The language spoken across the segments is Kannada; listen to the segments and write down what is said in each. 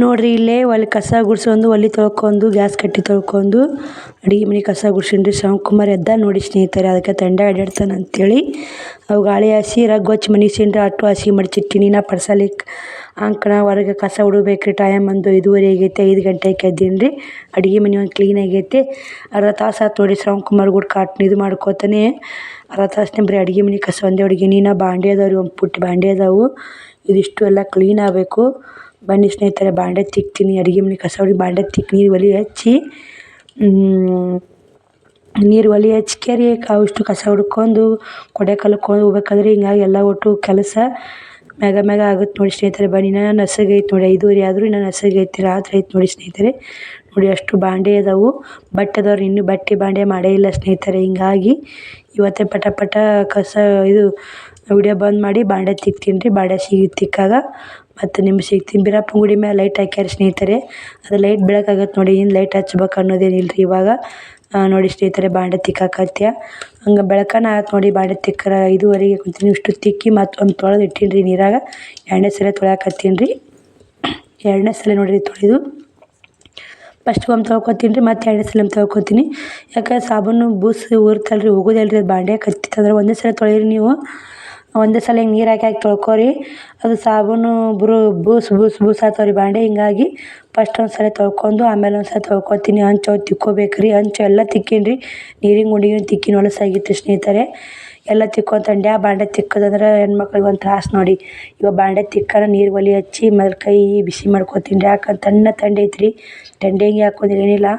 ನೋಡ್ರಿ, ಇಲ್ಲೇ ಒಲೆ ಕಸ ಗುಡ್ಸೊಂದು ಒಲೆ ತೊಳ್ಕೊಂಡು, ಗ್ಯಾಸ್ ಕಟ್ಟಿ ತೊಳ್ಕೊಂಡು, ಅಡುಗೆ ಮನೆ ಕಸ ಗುಡ್ಸಿನ್ರಿ ಶಿವಕುಮಾರ್ ಎದ್ದ ನೋಡಿ ಸ್ನೇಹಿತರೆ, ಅದಕ್ಕೆ ತಂಡ ಅಡ್ಯಾಡ್ತಾನೆ ಅಂತೇಳಿ. ಅವು ಗಾಳಿ ಹಾಸಿ ರಗ್ ಹಚ್ಚಿ ಮನೆ ಸೀನ್ರ ಅಟ್ಟು ಹಾಸಿ ಮಡ್ಚಿಟ್ಟಿನಿ ನಾ ಪರ್ಸಲಿಕ್ಕೆ ಅಂಕಣ ಹೊರಗೆ ಕಸ ಹುಡುಬೇಕ್ರಿ ಟೈಮ್ ಒಂದು ಐದುವರೆ ಆಗೈತೆ, ಐದು ಗಂಟೆಗೆ ಎದ್ದೀನಿ ರೀ ಅಡುಗೆ ಮನೆ ಒಂದು ಕ್ಲೀನ್ ಆಗೈತೆ. ಅರ್ಧ ತಾಸು ಆತು ನೋಡಿ ಶ್ರವಣಕುಮಾರ್ ಗುಡ್ ಕಾಟ್ ಇದು ಮಾಡ್ಕೋತಾನೆ. ಅರ್ಧ ನಿಮ್ಮ ಬರೀ ಅಡುಗೆ ಮನೆ ಕಸ ಒಂದೇ, ಅಡುಗೆ ನೀನು, ಬಾಂಡೆ ಅದಾವೆ ರೀ ಒಂದು ಪುಟ್ಟ ಬಾಂಡೆ ಅದಾವು. ಇದಿಷ್ಟು ಎಲ್ಲ ಕ್ಲೀನ್ ಆಗಬೇಕು. ಬನ್ನಿ ಸ್ನೇಹಿತರೆ, ಬಾಂಡೆ ತಿಕ್ತೀನಿ. ಅಡುಗೆ ಮನೆ ಕಸ ಹೊಡಿ ಬಾಂಡೆ ತಿಕ್ಕಿ ನೀರು ಒಲೆ ಹಚ್ಚಿ ನೀರು ಒಲೆ ಹಚ್ಕೇರಿ ಅವಷ್ಟು ಕಸ ಹುಡ್ಕೊಂಡು ಕೊಡೆ ಕಲ್ಕೊಂಡು ಹೋಗ್ಬೇಕಾದ್ರೆ ಹಿಂಗಾಗಿ ಎಲ್ಲ ಒಟ್ಟು ಕೆಲಸ ಮ್ಯಾಗ ಮ್ಯಾಗ ಆಗುತ್ತೆ ನೋಡಿ ಸ್ನೇಹಿತರೆ. ಬನ್ನಿ ನಾನು ನಸಗೈತೆ ನೋಡಿ. ಐದುವರೆ ಆದರೂ ನಾನು ನಸುಗೆ ಐತಿ ರಾತ್ರಿ ಐತೆ ನೋಡಿ ಸ್ನೇಹಿತರೆ. ನೋಡಿ ಅಷ್ಟು ಬಾಂಡೆ ಅದಾವು. ಬಟ್ಟೆ ಇನ್ನೂ ಬಟ್ಟೆ ಬಾಂಡೆ ಮಾಡೇ ಇಲ್ಲ ಸ್ನೇಹಿತರೆ. ಹಿಂಗಾಗಿ ಇವತ್ತೇ ಪಟ ಪಟ ಕಸ ಇದು ವಿಡಿಯೋ ಬಂದ್ ಮಾಡಿ ಬಾಂಡೆ ತಿಕ್ತೀನಿ ರೀ. ಬಾಂಡೆ ಸಿಗಿ ತಿಕ್ಕಾಗ ಮತ್ತು ನಿಮ್ಮ ಶಕ್ತಿ ಗುಡಿ ಮ್ಯಾಲೆ ಲೈಟ್ ಹಾಕ್ಯಾರ ಸ್ನೇಹಿತರೆ? ಅದು ಲೈಟ್ ಬೆಳಕಾಗತ್ತೆ ನೋಡಿ ಇನ್ನು ಲೈಟ್ ಹಚ್ಬೇಕು ಅನ್ನೋದೇನಿಲ್ಲ ರೀ ಇವಾಗ ನೋಡಿ ಸ್ನೇಹಿತರೆ, ಬಾಂಡೆ ತಿಕ್ಕಾಕತ್ಯ. ಹಂಗೆ ಬೆಳಕನ ಆಯ್ತು ನೋಡಿ, ಬಾಂಡೆ ತಿಕ್ಕರ ಇದುವರೆಗೆ ಕುಂತೀನಿ. ಇಷ್ಟು ತಿಕ್ಕಿ ಮತ್ತೊಂದು ತೊಳೆದು ಇಟ್ಟೀನಿ ರೀ ನೀರಾಗ. ಎರಡನೇ ಸಲ ತೊಳ್ಯಾಕತ್ತೀನಿ ರೀ ಎರಡನೇ ಸಲ ನೋಡಿರಿ ತೊಳೆದು. ಫಸ್ಟ್ ಒಮ್ಮೆ ತೊಳ್ಕೊತೀನಿ ರೀ ಮತ್ತು ಎರಡನೇ ಸಲ ತೊಳ್ಕೊತೀನಿ. ಯಾಕಂದ್ರೆ ಸಾಬೂನು ಬೂಸ್ ಊರ್ತಲ್ರಿ ಹೋಗೋದಲ್ರಿ ರೀ ಬಾಂಡೆ ಕತ್ತಿತ್ತಂದ್ರೆ ಒಂದೇ ಸಲ ತೊಳೀರಿ ನೀವು. ಒಂದೇ ಸಲ ಹಿಂಗೆ ನೀರು ಹಾಕಿ ಹಾಕಿ ತೊಳ್ಕೊರಿ. ಅದು ಸಾಬೂನು ಬ್ರು, ಬೂಸ್ ಬೂಸ್ ಬೂಸ್ ಆಗ್ತವೆ ರೀ ಬಾಂಡೆ. ಹಿಂಗಾಗಿ ಫಸ್ಟ್ ಒಂದು ಸಲ ತೊಳ್ಕೊಂಡು ಆಮೇಲೆ ಒಂದು ಸಲ ತೊಳ್ಕೊತೀನಿ ಅವು ತಿಕ್ಕೋಬೇಕು ರೀ. ಹಂಚು ಎಲ್ಲ ತಿಕ್ಕೀನಿ ರೀ ನೀರಿನ ಗುಂಡಿಗೆ ತಿಕ್ಕಿನ ಹೊಲಸಾಗಿತ್ತು ಸ್ನೇಹಿತರೆ. ಎಲ್ಲ ತಿಕ್ಕೋ ತಂಡ್ಯ ಬಾಂಡೆ ತಿಕ್ಕೋದಂದ್ರೆ ಹೆಣ್ಮಕ್ಳಿಗೆ ಒಂದು ತ್ರಾಸು ನೋಡಿ. ಇವಾಗ ಬಾಂಡೆ ತಿಕ್ಕಾರ ನೀರು ಒಲಿ ಹಚ್ಚಿ ಮೊದಲು ಕೈ ಬಿಸಿ ಮಾಡ್ಕೊತೀನಿ ರೀ ಯಾಕಂದ್ರೆ ತಣ್ಣ ತಂಡೆ ಹಿಂಗೆ ಹಾಕೋದಿಲ್ಲ ಹಾಕೋದ್ರೆ ಏನಿಲ್ಲ.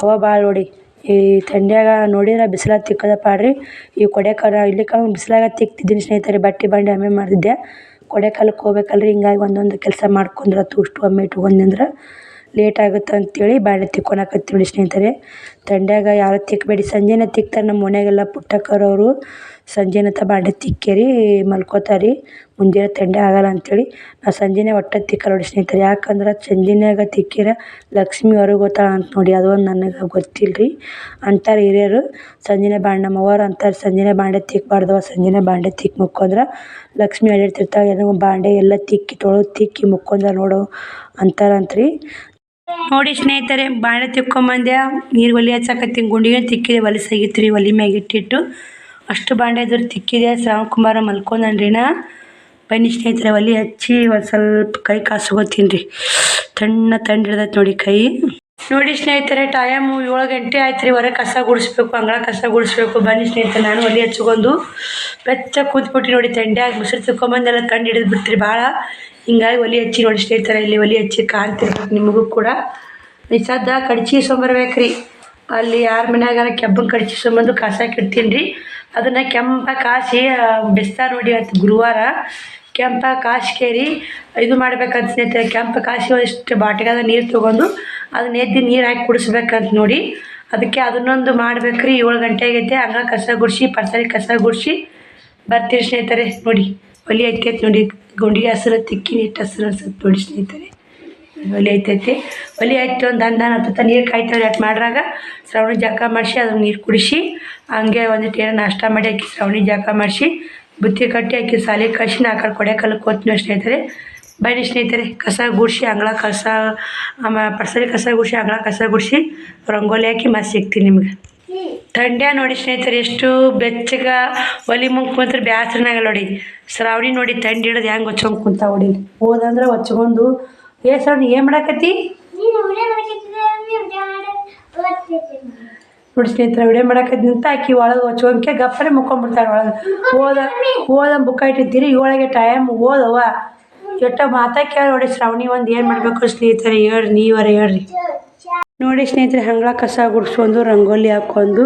ಹವಾ ಭಾಳ ನೋಡಿ. ಈ ಥಂಡ್ಯಾಗ ನೋಡಿರ ಬಿಸ್ಲಾಗ ತಿಕ್ಕದ ಪಾಡ್ರಿ. ಈ ಕೊಡೆಕರ ಇಲ್ಲಿ ಕ ಬಿಸ್ಲಾಗ ತಿಕ್ತಿದ್ದೀನಿ ಸ್ನೇಹಿತರೆ, ಬಟ್ಟೆ ಬಂಡಿ ಆಮೇಲೆ ಮಾಡಿದ್ದೆ ಕೊಡೆಕಾಲಕ್ಕೆ ಹೋಗ್ಬೇಕಲ್ರಿ, ಹಿಂಗಾಗಿ ಒಂದೊಂದು ಕೆಲಸ ಮಾಡ್ಕೊಂಡ್ರೆ ತೂಸ್ಟು ಒಮ್ಮೆ ಒಮ್ಮೆ ಇಟ್ಕೊಂಡ್ನಂದ್ರೆ ಲೇಟ್ ಆಗುತ್ತೆ ಅಂತೇಳಿ ಬಾಂಡೆ ತಿಕ್ಕೊಳಕತ್ತೀವಿ ನೋಡಿ ಸ್ನೇಹಿತರೆ. ಥಂಡ್ಯಾಗ ಯಾರೂ ತಿಕ್ಕಬೇಡಿ ಸಂಜೆನೇ ತಿಕ್ತಾರೆ ನಮ್ಮ ಓಣ್ಯಾಗೆಲ್ಲ ಪುಟ್ಟಕ್ಕರವರು ಸಂಜೆನೆ ತ ಬಾಂಡೆ ತಿಕ್ಕೇರಿ, ಮಲ್ಕೋತಾರೆ. ಮುಂಜಾನೆ ಥಂಡಿ ಆಗಲ್ಲ ಅಂತೇಳಿ ನಾ ಸಂಜೆನೆ ಒಟ್ಟು ತಿಕ್ಕಲ್ಲ ನೋಡಿ ಸ್ನೇಹಿತರೆ. ಯಾಕಂದ್ರೆ ಸಂಜೆನಾಗ ತಿಕ್ಕಿರ ಲಕ್ಷ್ಮಿ ಹೊರಗೆ ಹೋಗ್ತಾಳೆ ಅಂತ ನೋಡಿ ಅದು ಒಂದು ನನಗೆ ಗೊತ್ತಿಲ್ಲ ರೀ ಅಂತಾರೆ ಹಿರಿಯರು, ಸಂಜೆನೆ ಬಾಂಡೆ ನಮ್ಮ ಅಂತಾರೆ, ಸಂಜೆನೆ ಬಾಂಡೆ ತಿಕ್ಕಬಾರ್ದವ ಸಂಜೆನೆ ಬಾಂಡೆ ತಿಕ್ಕಿ ಮುಕ್ಕೊಂಡ್ರೆ ಲಕ್ಷ್ಮಿ ಅಡ್ಯಾಡ್ತಿರ್ತಾಳೆ ಏನೋ ಬಾಂಡೆ ಎಲ್ಲ ತಿಕ್ಕಿ ತೊಳೆದು ತಿಕ್ಕಿ ಮುಕ್ಕೊಂಡ ನೋಡು ಅಂತಾರಂತೆ ರೀ ನೋಡಿ ಸ್ನೇಹಿತರೆ ಬಾಂಡೆ ತಿಕ್ಕೊಂಬಂದೆ ನೀರು ಒಲಿ ಹಚ್ಚಾಕ ಗುಂಡಿಗೆ ತಿಕ್ಕಿದೆ ಹೊಲಸಾಗಿತ್ತು ಸಗಿತ್ರಿ ಒಲೆ ಮ್ಯಾಗ ಇಟ್ಟಿಟ್ಟು. ಅಷ್ಟು ಬಾಂಡೆ ಇದ್ರೆ ತಿಕ್ಕಿದೆ ಶ್ರಾವಣಕುಮಾರ ಕುಮಾರ ನಾ ಬನ್ನಿ ಸ್ನೇಹಿತರೆ, ಒಲಿ ಹಚ್ಚಿ ಒಂದು ಸ್ವಲ್ಪ ಕೈ ಕಾಸುಗೋತೀನಿ ರೀ. ತಣ್ಣ ತಣ್ಣ ನೋಡಿ ಕೈ. ನೋಡಿ ಸ್ನೇಹಿತರೆ ಟೈಮು ಏಳು ಗಂಟೆ ಆಯ್ತು ರೀ ಹೊರಗೆ ಕಸ ಗುಡಿಸ್ಬೇಕು, ಅಂಗಳ ಕಸ ಗುಡಿಸ್ಬೇಕು. ಬನ್ನಿ ಸ್ನೇಹಿತರೆ, ನಾನು ಒಲಿ ಹಚ್ಕೊಂಡು ಬೆಚ್ಚ ಕೂತ್ಬಿಟ್ಟು ನೋಡಿ, ತಂಡ್ಯಾಗ ಮುಸುರು ತಿಕ್ಕೊಂಬಂದೆಲ್ಲ ತಂಡು ಹಿಡಿದು ಬಿಡ್ತೀರಿ ಭಾಳ ಹಿಂಗಾಗಿ ಒಲೆ ಹಚ್ಚಿ ನೋಡಿ ಸ್ನೇಹಿತರೆ, ಇಲ್ಲಿ ಒಲೆ ಹಚ್ಚಿ ಕಾಣ್ತಿರ್ಬೇಕು ನಿಮಗೂ ಕೂಡ. ಈ ಸದ್ದ ಕಡ್ಚಿ ರೀ ಅಲ್ಲಿ ಯಾರ ಮನ್ಯಾಗಾರ ಕಡ್ಚಿ ಸೊಂಬಂದು ಕಾಸಕ್ಕೆ ಇಡ್ತೀನಿ ರೀ ಅದನ್ನು ಕೆಂಪ ಕಾಸಿ ಬೆಸ್ತಾರ ನೋಡಿ ಇವತ್ತು ಗುರುವಾರ. ಕೆಂಪ ಕಾಸ್ಕೇರಿ ಇದು ಮಾಡ್ಬೇಕಂತ ಸ್ನೇಹಿತರೆ, ಕೆಂಪ ಕಾಸಿ ಇಷ್ಟು ಬಾಟಿಗಾದ ನೀರು ತೊಗೊಂಡು ಅದನ್ನ ಎದ್ದು ನೀರು ಹಾಕಿ ಕುಡಿಸ್ಬೇಕಂತ ನೋಡಿ. ಅದಕ್ಕೆ ಅದನ್ನೊಂದು ಮಾಡ್ಬೇಕ್ರಿ. ಏಳು ಗಂಟೆ ಆಗೈತೆ, ಹಂಗ ಕಸ ಗುಡಿಸಿ ಪರ್ಸಲಿ ಕಸ ಗುಡಿಸಿ ಬರ್ತೀರಿ ಸ್ನೇಹಿತರೆ, ನೋಡಿ. ಒಲೆ ಐತೈತೆ ನೋಡಿ ಗುಂಡಿಗೆ ಹಸಿರು, ತಿಕ್ಕಿ ಇಟ್ಟು ಹಸಿರು ಅನ್ಸುತ್ತೆ ನೋಡಿ ಸ್ನೇಹಿತರೆ. ಒಲೆ ಐತೈತಿ ಒಲೆ ಆಯ್ತು ಒಂದು ಅಂದಾನ ಹತ್ತತ್ತ ನೀರು ಕಾಯ್ತಾವ್ರಿ ಅಟ್ ಮಾಡ್ರಾಗ ಶ್ರವಣಿ ಜಾಕ ಮಾಡಿಸಿ ಅದ್ರ ನೀರು ಕುಡಿಸಿ, ಹಂಗೆ ಒಂದಿಟ್ಟು ಏನೋ ನಾಷ್ಟ ಮಾಡಿ ಹಾಕಿ ಶ್ರವಣಿ ಜಾಕ ಮಾಡಿಸಿ, ಬುತ್ತಿ ಕಟ್ಟಿ ಹಾಕಿ ಸಾಲಿ ಕಳಿಸಿ ನಾ ಕಡೆ ಕೊಡೆ ಕಲ್ಲು ಹೋಗ್ತೀನಿ ಸ್ನೇಹಿತರೆ. ಬನ್ನಿ ಸ್ನೇಹಿತರೆ, ಕಸ ಗುಡಿಸಿ, ಅಂಗಳ ಕಸ ಆಮೇಲೆ ಪರ್ಸಲಿ ಕಸ ಗುಡಿಸಿ, ಅಂಗಳ ಕಸ ಗುಡಿಸಿ, ರಂಗೋಲಿ ಹಾಕಿ ಮತ್ತೆ ಸಿಗ್ತೀನಿ ನಿಮ್ಗೆ. ಥಂಡ್ಯ ನೋಡಿ ಸ್ನೇಹಿತರೆ ಎಷ್ಟು ಬೆಚ್ಚಗ ಒಲಿ ಮುಂಕ್ ಕುಂತ್ರೆ ಬ್ಯಾಸ್ರನಾಗ ನೋಡಿ. ಶ್ರಾವಣಿ ನೋಡಿ ಥಂಡಿ ಹಿಡಿದು ಹೆಂಗೆ ಹೊಚ್ಕೊಂಡ್ ಕುಂತ ಹೊಡಿ ಹೋದಂದ್ರೆ ಹೊಚ್ಕೊಂಡು ಏ ಶ್ರಾವಣಿ ಏನು ಮಾಡಾಕತ್ತಿ? ನೋಡಿ ಸ್ನೇಹಿತರೆ ವಿಡಿಯೋ ಮಾಡಾಕತ್ತಿ ನಿಂತ ಆಕಿ ಒಳಗೆ ಹೊಚ್ಕೊಂಡ್ಕೆ ಗಪ್ಪನೆ ಮುಕ್ಕೊಂಡ್ಬಿಡ್ತಾಳೆ ಒಳಗೆ. ಓದ ಓದ ಬುಕ್ಕ ಇಟ್ಟಿದ್ದೀರಿ ಏಳಿಗೆ ಟೈಮ್ ಓದವ ಎಷ್ಟ ಮಾತಾ ಕೇಳಿ ನೋಡಿ ಶ್ರಾವಣಿ ಒಂದು ಏನು ಮಾಡಬೇಕು ಸ್ನೇಹಿತರೆ ಹೇಳ್ರಿ ನೀವರ ಹೇಳ್ರಿ. ನೋಡಿ ಸ್ನೇಹಿತರೆ ಹಂಗಳ ಕಸ ಗುಡಿಸ್ಕೊಂಡು ರಂಗೋಲಿ ಹಾಕ್ಕೊಂಡು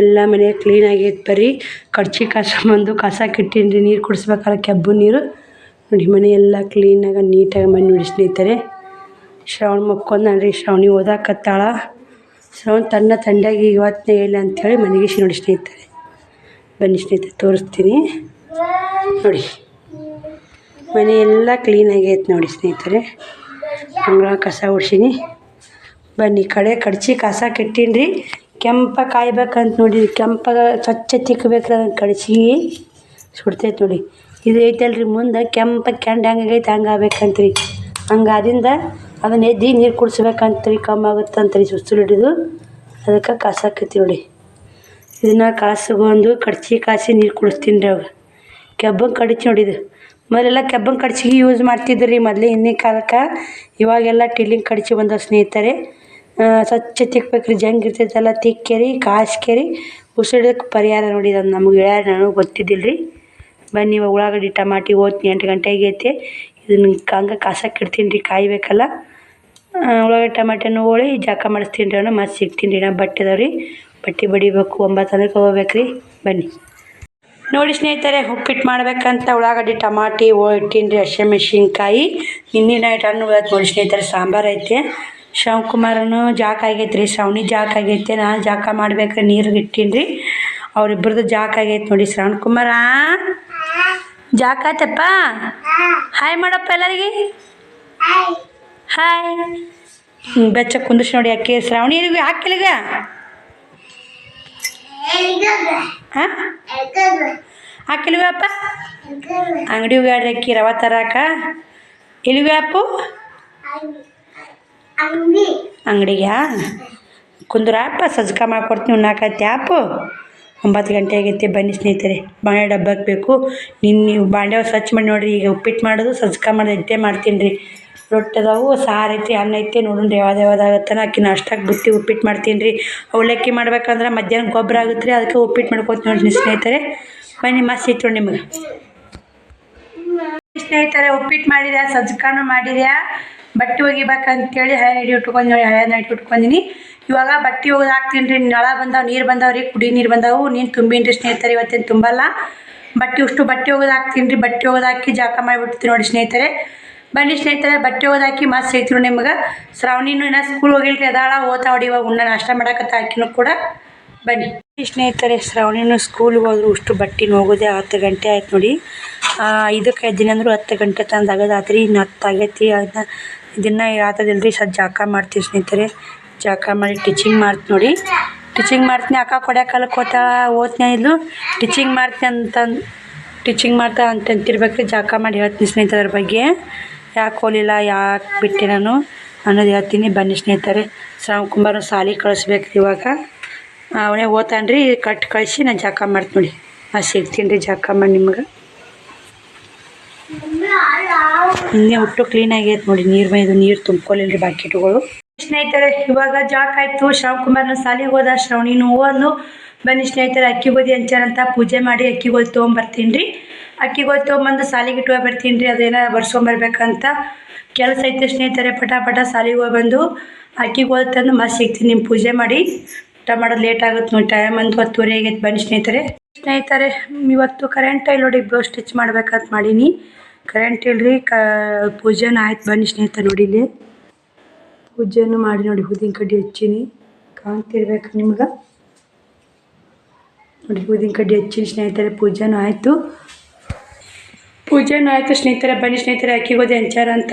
ಎಲ್ಲ ಮನೆ ಕ್ಲೀನಾಗಿ ಇಟ್ಬರಿ. ಕಡ್ಚಿ ಕಸ ಬಂದು ಕಸ ಕಿಟ್ಟಿನ್ರಿ, ನೀರು ಕುಡಿಸ್ಬೇಕಲ್ಲ, ಕೆಬ್ಬು ನೀರು. ನೋಡಿ, ಮನೆ ಎಲ್ಲ ಕ್ಲೀನಾಗಿ ನೀಟಾಗಿ ಮನೆ ನೋಡಿ ಸ್ನೇಹಿತರೆ. ಶ್ರಾವಣ ಅಂದರೆ ಶ್ರಾವಣಿ ಓದಾಕತ್ತಾಳ. ಶ್ರಾವಣ ತನ್ನ ತಂಡಾಗಿ ಇವತ್ತೇ ಇಲ್ಲ ಅಂಥೇಳಿ ಮನೆಗೆ ನೋಡಿ ಸ್ನೇಹಿತರೆ. ಬನ್ನಿ ಸ್ನೇಹಿತರೆ, ತೋರಿಸ್ತೀನಿ. ನೋಡಿ, ಮನೆ ಎಲ್ಲ ಕ್ಲೀನಾಗೈತೆ ನೋಡಿ ಸ್ನೇಹಿತರೆ. ಅಂಗಳ ಕಸ ಹೊಡ್ಸೀನಿ ಬನ್ನಿ, ಕಡೆ ಕಡ್ಚಿ ಕಸ ರೀ ಕೆಂಪ ಕಾಯ್ಬೇಕಂತ ನೋಡಿ ಕೆಂಪಾಗ ಸ್ವಚ್ಛ ತಿಕ್ಕಬೇಕ್ರಿ ಅದನ್ನು ಕಡ್ಚಿ ಸುಡ್ತೈತೆ ನೋಡಿ. ಇದು ಐತಲ್ರಿ, ಮುಂದೆ ಕೆಂಪ ಕೆಂಡ ಹೆಂಗಾಗೈತೆ ಹಂಗೆ ರೀ ಹಂಗೆ ಆದಿಂದ ಅದನ್ನ ಎದ್ದು ನೀರು ಕುಡಿಸ್ಬೇಕಂತ್ರಿ, ಕಮ್ಮಿ ಆಗುತ್ತಂತ್ರಿ ಸುಸ್ತಲು ಹಿಡಿದು. ಅದಕ್ಕೆ ಹಾಕೈತಿ ನೋಡಿ. ಇದನ್ನ ಕಾಸುಗೊಂದು ಕಡ್ಚಿ ಕಾಸಿ ನೀರು ಕುಡಿಸ್ತೀನಿ ರೀ ಅವಾಗ. ಕೆಬ್ಬಂಗೆ ಕಡಿಚಿ ನೋಡಿದು ಮೊದಲೆಲ್ಲ ಕೆಬ್ಬಂಗೆ ಕಡ್ಚಿಗೆ ಯೂಸ್ ಮಾಡ್ತಿದ್ರಿ ಮೊದಲೇ ಹಿಂದಿನ ಕಾಲಕ್ಕೆ. ಇವಾಗೆಲ್ಲ ಟಿಲ್ಲಿಂಗ್ ಕಡ್ಚಿ ಬಂದವು ಸ್ನೇಹಿತರೆ. ಸ್ವಚ್ಛ ತಿಕ್ಬೇಕು ರೀ ಜಂಗ್ ಇರ್ತೈತಲ್ಲ, ತಿಕ್ಕೇರಿ, ಕಾಸ್ಕೇರಿ. ಉಸಿಡಕ್ಕೆ ಪರಿಹಾರ ನೋಡಿ ಅದು ನಮ್ಗೆ ಹೇಳ್ಯಾರ, ನನಗೆ ಗೊತ್ತಿದ್ದಿಲ್ಲ ರೀ ಬನ್ನಿ, ಇವಾಗ ಉಳ್ಳಾಗಡ್ಡಿ, ಟಮಾಟಿ ಓದ್ತೀನಿ ಎಂಟು ಗಂಟೆಗೆ ಐತೆ. ಇದನ್ನ ಹಂಗೆ ಕಾಸಕ್ಕೆ ಇಡ್ತೀನಿ ರೀ ಕಾಯಬೇಕಲ್ಲ ಉಳ್ಳಾಗಡ್ಡಿ ಟಮಾಟೆನೂ ಹೋಳಿ, ಜಾಕ ಮಾಡಿಸ್ತೀನಿ ರೀ ಮತ್ತೆ ಸಿಗ್ತೀನಿ ರೀ ನಾ ಬಟ್ಟೆ ಅದಾವೆ ರೀ ಬಟ್ಟೆ ಬಡಿಬೇಕು ಒಂಬತ್ತು ಅದಕ್ಕೆ ಹೋಗ್ಬೇಕು ರೀ ಬನ್ನಿ. ನೋಡಿ ಸ್ನೇಹಿತರೆ, ಉಪ್ಪಿಟ್ಟು ಮಾಡ್ಬೇಕಂತ ಉಳ್ಳಾಗಡ್ಡಿ, ಟಮಾಟಿ, ಓ ರೀ ಹಸಿಮೆಣ್ಸಿನ್ಕಾಯಿ. ನಿನ್ನೆ ನೈಟ್ ಹಣ್ಣು ನೋಡಿ ಸ್ನೇಹಿತರೆ, ಸಾಂಬಾರು ಐತೆ. ಶಿವಕುಮಾರನು ಜಾಕ ಆಗೈತೆ ರೀ ಶ್ರಾವಣಿ ಜಾಕ ಆಗೈತೆ. ನಾನು ಜಾಕ ಮಾಡ್ಬೇಕು ನೀರು ಇಟ್ಟೀನಿ ರೀ ಅವ್ರಿಬ್ರದ್ದು ಜಾಕ ಆಗೈತೆ ನೋಡಿ ಶ್ರವಣ್ ಕುಮಾರ ಜಾಕ ಆಯ್ತಪ್ಪ? ಹಾಯ್ ಮಾಡಪ್ಪ ಎಲ್ಲರಿಗೆ. ಹಾಯ್ ಬೆಚ್ಚ ಕುಂದಿಸಿ ನೋಡಿ ಅಕ್ಕಿ. ಶ್ರಾವಣಿ ಇರಿಗೂ ಹಾಕಿಲ್ಲಿಗ ಹಾಂ ಅಂಗಡಿ ಅಕ್ಕಿ, ರವ ತರಾಕ. ಇಲ್ವಿ ಅಪ್ಪು? ಅಂಗಡಿ. ಅಂಗಡಿಗೆ? ಕುಂದ್ರಪ್ಪ ಸಜ್ಕ ಮಾಡ್ಕೊಡ್ತೀನಿ ಉಣ್ಣಾಕತ್ತಿ. ಆಪ್ ಒಂಬತ್ತು ಗಂಟೆ ಆಗೈತೆ. ಬನ್ನಿ ಸ್ನೇಹಿತರೆ, ಬಾಳೆ ಡಬ್ಬಕ್ಕೆ ಬೇಕು ನಿನ್ನ ನೀವು ಬಾಂಡೆ ಸ್ವಚ್ಛ ಮಾಡಿ ನೋಡಿರಿ, ಈಗ ಉಪ್ಪಿಟ್ಟು ಮಾಡೋದು, ಸಜ್ಕ ಮಾಡೋದು ಇಟ್ಟೆ ಮಾಡ್ತೀನಿ ರೀ. ರೊಟ್ಟಿ ಅದಾವು ಸಾರು ಐತಿ, ಅನ್ನ ಐತಿ ನೋಡೋಣ ಯಾವ್ದು ಯಾವ್ದು ಆಗತ್ತಾನ ಅಕ್ಕಿ ಅಷ್ಟಾಗಿ ಬುತ್ತಿ ಉಪ್ಪಿಟ್ಟು ಮಾಡ್ತೀನಿ ರೀ. ಅವಲಕ್ಕಿ ಮಾಡ್ಬೇಕಂದ್ರೆ ಮಧ್ಯಾಹ್ನ ಗೊಬ್ಬರ ಆಗುತ್ತೆ ರೀ, ಅದಕ್ಕೆ ಉಪ್ಪಿಟ್ಟು ಮಾಡ್ಕೊತೀನಿ ನೋಡ್ರಿ ಸ್ನೇಹಿತರೆ. ಬನ್ನಿ, ಮಸ್ತ್ ಇತ್ತು ನಿಮಗೆ. ಸ್ನೇಹಿತರೆ, ಉಪ್ಪಿಟ್ಟು ಮಾಡಿದ್ಯಾ, ಸಜ್ಕಾನು ಮಾಡಿದೆ ಬಟ್ಟೆ ಒಗಿಬೇಕಂತೇಳಿ ಉಟ್ಕೊಂಡು ನೋಡಿ, ಹಳೆ ನಡಿ ಇಟ್ಕೊಂಡಿನಿ ಇವಾಗ ಬಟ್ಟೆ ಒಗ್ದು ಹಾಕ್ತೀನಿ ರೀ ನಳ ಬಂದಾವ, ನೀರು ಬಂದಾವ ರೀ, ಕುಡಿ ನೀರು ಬಂದಾವು. ನೀನು ತುಂಬಿನಿ ಸ್ನೇಹಿತರೆ, ಇವತ್ತೇನು ತುಂಬಲ್ಲ. ಬಟ್ಟೆ ಅಷ್ಟು ಬಟ್ಟೆ ಒಗ್ದು ಹಾಕ್ತೀನಿ ರೀ ಬಟ್ಟೆ ಒಗ್ದು ಹಾಕಿ ಜಾಕ ಮಾಡಿಬಿಡ್ತೀನಿ ನೋಡಿ ಸ್ನೇಹಿತರೆ. ಬನ್ನಿ ಸ್ನೇಹಿತರೆ, ಬಟ್ಟೆ ಹಾಕಿ ಮಸ್ತ್ ಸಿಗ್ತೀನಿ ನಿಮ್ಗೆ. ಶ್ರಾವಣಿನೂ ಇನ್ನೂ ಸ್ಕೂಲ್ ಹೋಗಿಲ್ರಿ, ಅದಾಳ ಓದ್ತಾ ಹೊಡಿ ಇವಾಗ, ಉಣ್ಣ ನಾಷ್ಟ ಮಾಡಕತ್ತ ಹಾಕಿನೂ ಕೂಡ. ಬನ್ನಿ ಸ್ನೇಹಿತರೆ, ಶ್ರಾವಣಿನೂ ಸ್ಕೂಲ್ಗೆ ಹೋದ್ರು ಅಷ್ಟು ಬಟ್ಟೆ ಹೋಗೋದೆ ಹತ್ತು ಗಂಟೆ ಆಯ್ತು ನೋಡಿ. ಇದಕ್ಕೆ ದಿನ ಅಂದರೂ ಹತ್ತು ಗಂಟೆ ತಂದು ಇನ್ನು ಹತ್ತಾಗೈತಿ ಅದನ್ನ ಇದನ್ನು ಆತದಿಲ್ಲ ರೀ ಸದ್ ಜಾಕ ಮಾಡ್ತೀವಿ ಸ್ನೇಹಿತರೆ. ಜಳಕ ಮಾಡಿ ಟೀಚಿಂಗ್ ಮಾಡ್ತೀನಿ ನೋಡಿ. ಟೀಚಿಂಗ್ ಮಾಡ್ತೀನಿ ಅಕ್ಕ ಕೊಡ್ಯಾಕಲ್ಲಕ್ಕೆ ಕೋತಾ ಓದ್ತೀನಿ ಇದ್ಲು ಟೀಚಿಂಗ್ ಮಾಡ್ತೀನಿ ಅಂತಂದು ಟೀಚಿಂಗ್ ಮಾಡ್ತಾ ಅಂತ ಅಂತಿರ್ಬೇಕು ರೀ ಜಾಕ ಮಾಡಿ ಹೇಳ್ತೀನಿ ಸ್ನೇಹಿತರ ಬಗ್ಗೆ. ಯಾಕೆ ಹೋಲಿಲ್ಲ, ಯಾಕೆ ಬಿಟ್ಟೆ ನಾನು ಅನ್ನೋದು ಹೇಳ್ತೀನಿ ಬನ್ನಿ ಸ್ನೇಹಿತರೆ. ಶ್ರಾವ್ ಕುಮಾರ್ ಸಾಲಿಗೆ ಕಳಿಸ್ಬೇಕು ಇವಾಗ. ಅವನೇ ಓದ್ತಾನೆ ರೀ ಕಟ್ ಕಳಿಸಿ ನಾನು ಜಳಕ ಮಾಡ್ತೀನಿ ನೋಡಿ. ಹಾಂ ಸಿಗ್ತೀನಿ ರೀ ಜಳಕ ಮಾಡಿ ನಿಮ್ಗೆ. ಹಿಂದೆ ಒಟ್ಟು ಕ್ಲೀನ್ ಆಯ್ತು ನೋಡಿ, ನೀರು ಮೈದು ನೀರು ತುಂಬ್ಕೊಳ್ಳಿಲ್ರಿ ಬಾಕೆಟ್ಗಳು ಸ್ನೇಹಿತರೆ, ಇವಾಗ ಜಾಕ್ ಆಯಿತು. ಶ್ರಾವಣ್ ಸಾಲಿಗೆ ಹೋದ ಶ್ರವಣಿನೂ ಓದ್ಲು ಬನ್ನಿ ಸ್ನೇಹಿತರೆ, ಅಕ್ಕಿ ಗೋಧಿ ಹಂಚಾರಂತ ಪೂಜೆ ಮಾಡಿ ಅಕ್ಕಿ ಗೋಧಿ ತೊಗೊಂಬರ್ತೀನಿ ರೀ ಅಕ್ಕಿ ಗೋಧಿ ತೊಗೊಂಬಂದು ಸಾಲಿಗೆ ಇಟ್ಟು ಬರ್ತೀನಿ ರೀ ಅದೇನೋ ಬರ್ಸ್ಕೊಂಬರ್ಬೇಕಂತ ಕೆಲಸ ಐತೆ ಸ್ನೇಹಿತರೆ ಪಟ ಪಟ ಸಾಲಿಗೆ ಹೋಗಿ ಬಂದು ಅಕ್ಕಿ ಗೋಧಿ ತಂದು ಮತ್ತೆ ಸಿಗ್ತೀನಿ ನಿಮ್ಮ ಪೂಜೆ ಮಾಡಿ. ಊಟ ಮಾಡೋದು ಲೇಟ್ ಆಗುತ್ತೆ ನೋಡಿ ಟೈಮ್ ಅಂತ ಹತ್ತುವರೆ ಆಗೈತೆ. ಬನ್ನಿ ಸ್ನೇಹಿತರೆ. ಸ್ನೇಹಿತರೆ, ಇವತ್ತು ಕರೆಂಟ್ ಇಲ್ಲ ನೋಡಿ ಬ್ಲೌಸ್ ಸ್ಟಿಚ್ ಮಾಡ್ಬೇಕಂತ ಮಾಡೀನಿ. ಕರೆಂಟ್ ಇಲ್ರಿ, ಕ, ಪೂಜೆನೂ ಆಯ್ತು ಬನ್ನಿ ಸ್ನೇಹಿತರೆ ನೋಡಿ ಇಲ್ಲಿ. ಪೂಜೆನೂ ಮಾಡಿ ನೋಡಿ ಊದಿನ ಕಡ್ಡಿ ಹಚ್ಚೀನಿ. ಕಾಣ್ತಿರ್ಬೇಕು ನಿಮ್ಗೆ? ನೋಡಿ ಊದಿನ ಕಡ್ಡಿ ಹಚ್ಚಿನಿ ಸ್ನೇಹಿತರೆ, ಪೂಜೆನೂ ಆಯಿತು. ಪೂಜೆನೂ ಆಯಿತು ಸ್ನೇಹಿತರೆ, ಬನ್ನಿ ಸ್ನೇಹಿತರೆ, ಅಕ್ಕಿ ಗೋಧಿ ಹಂಚಾರ ಅಂತ.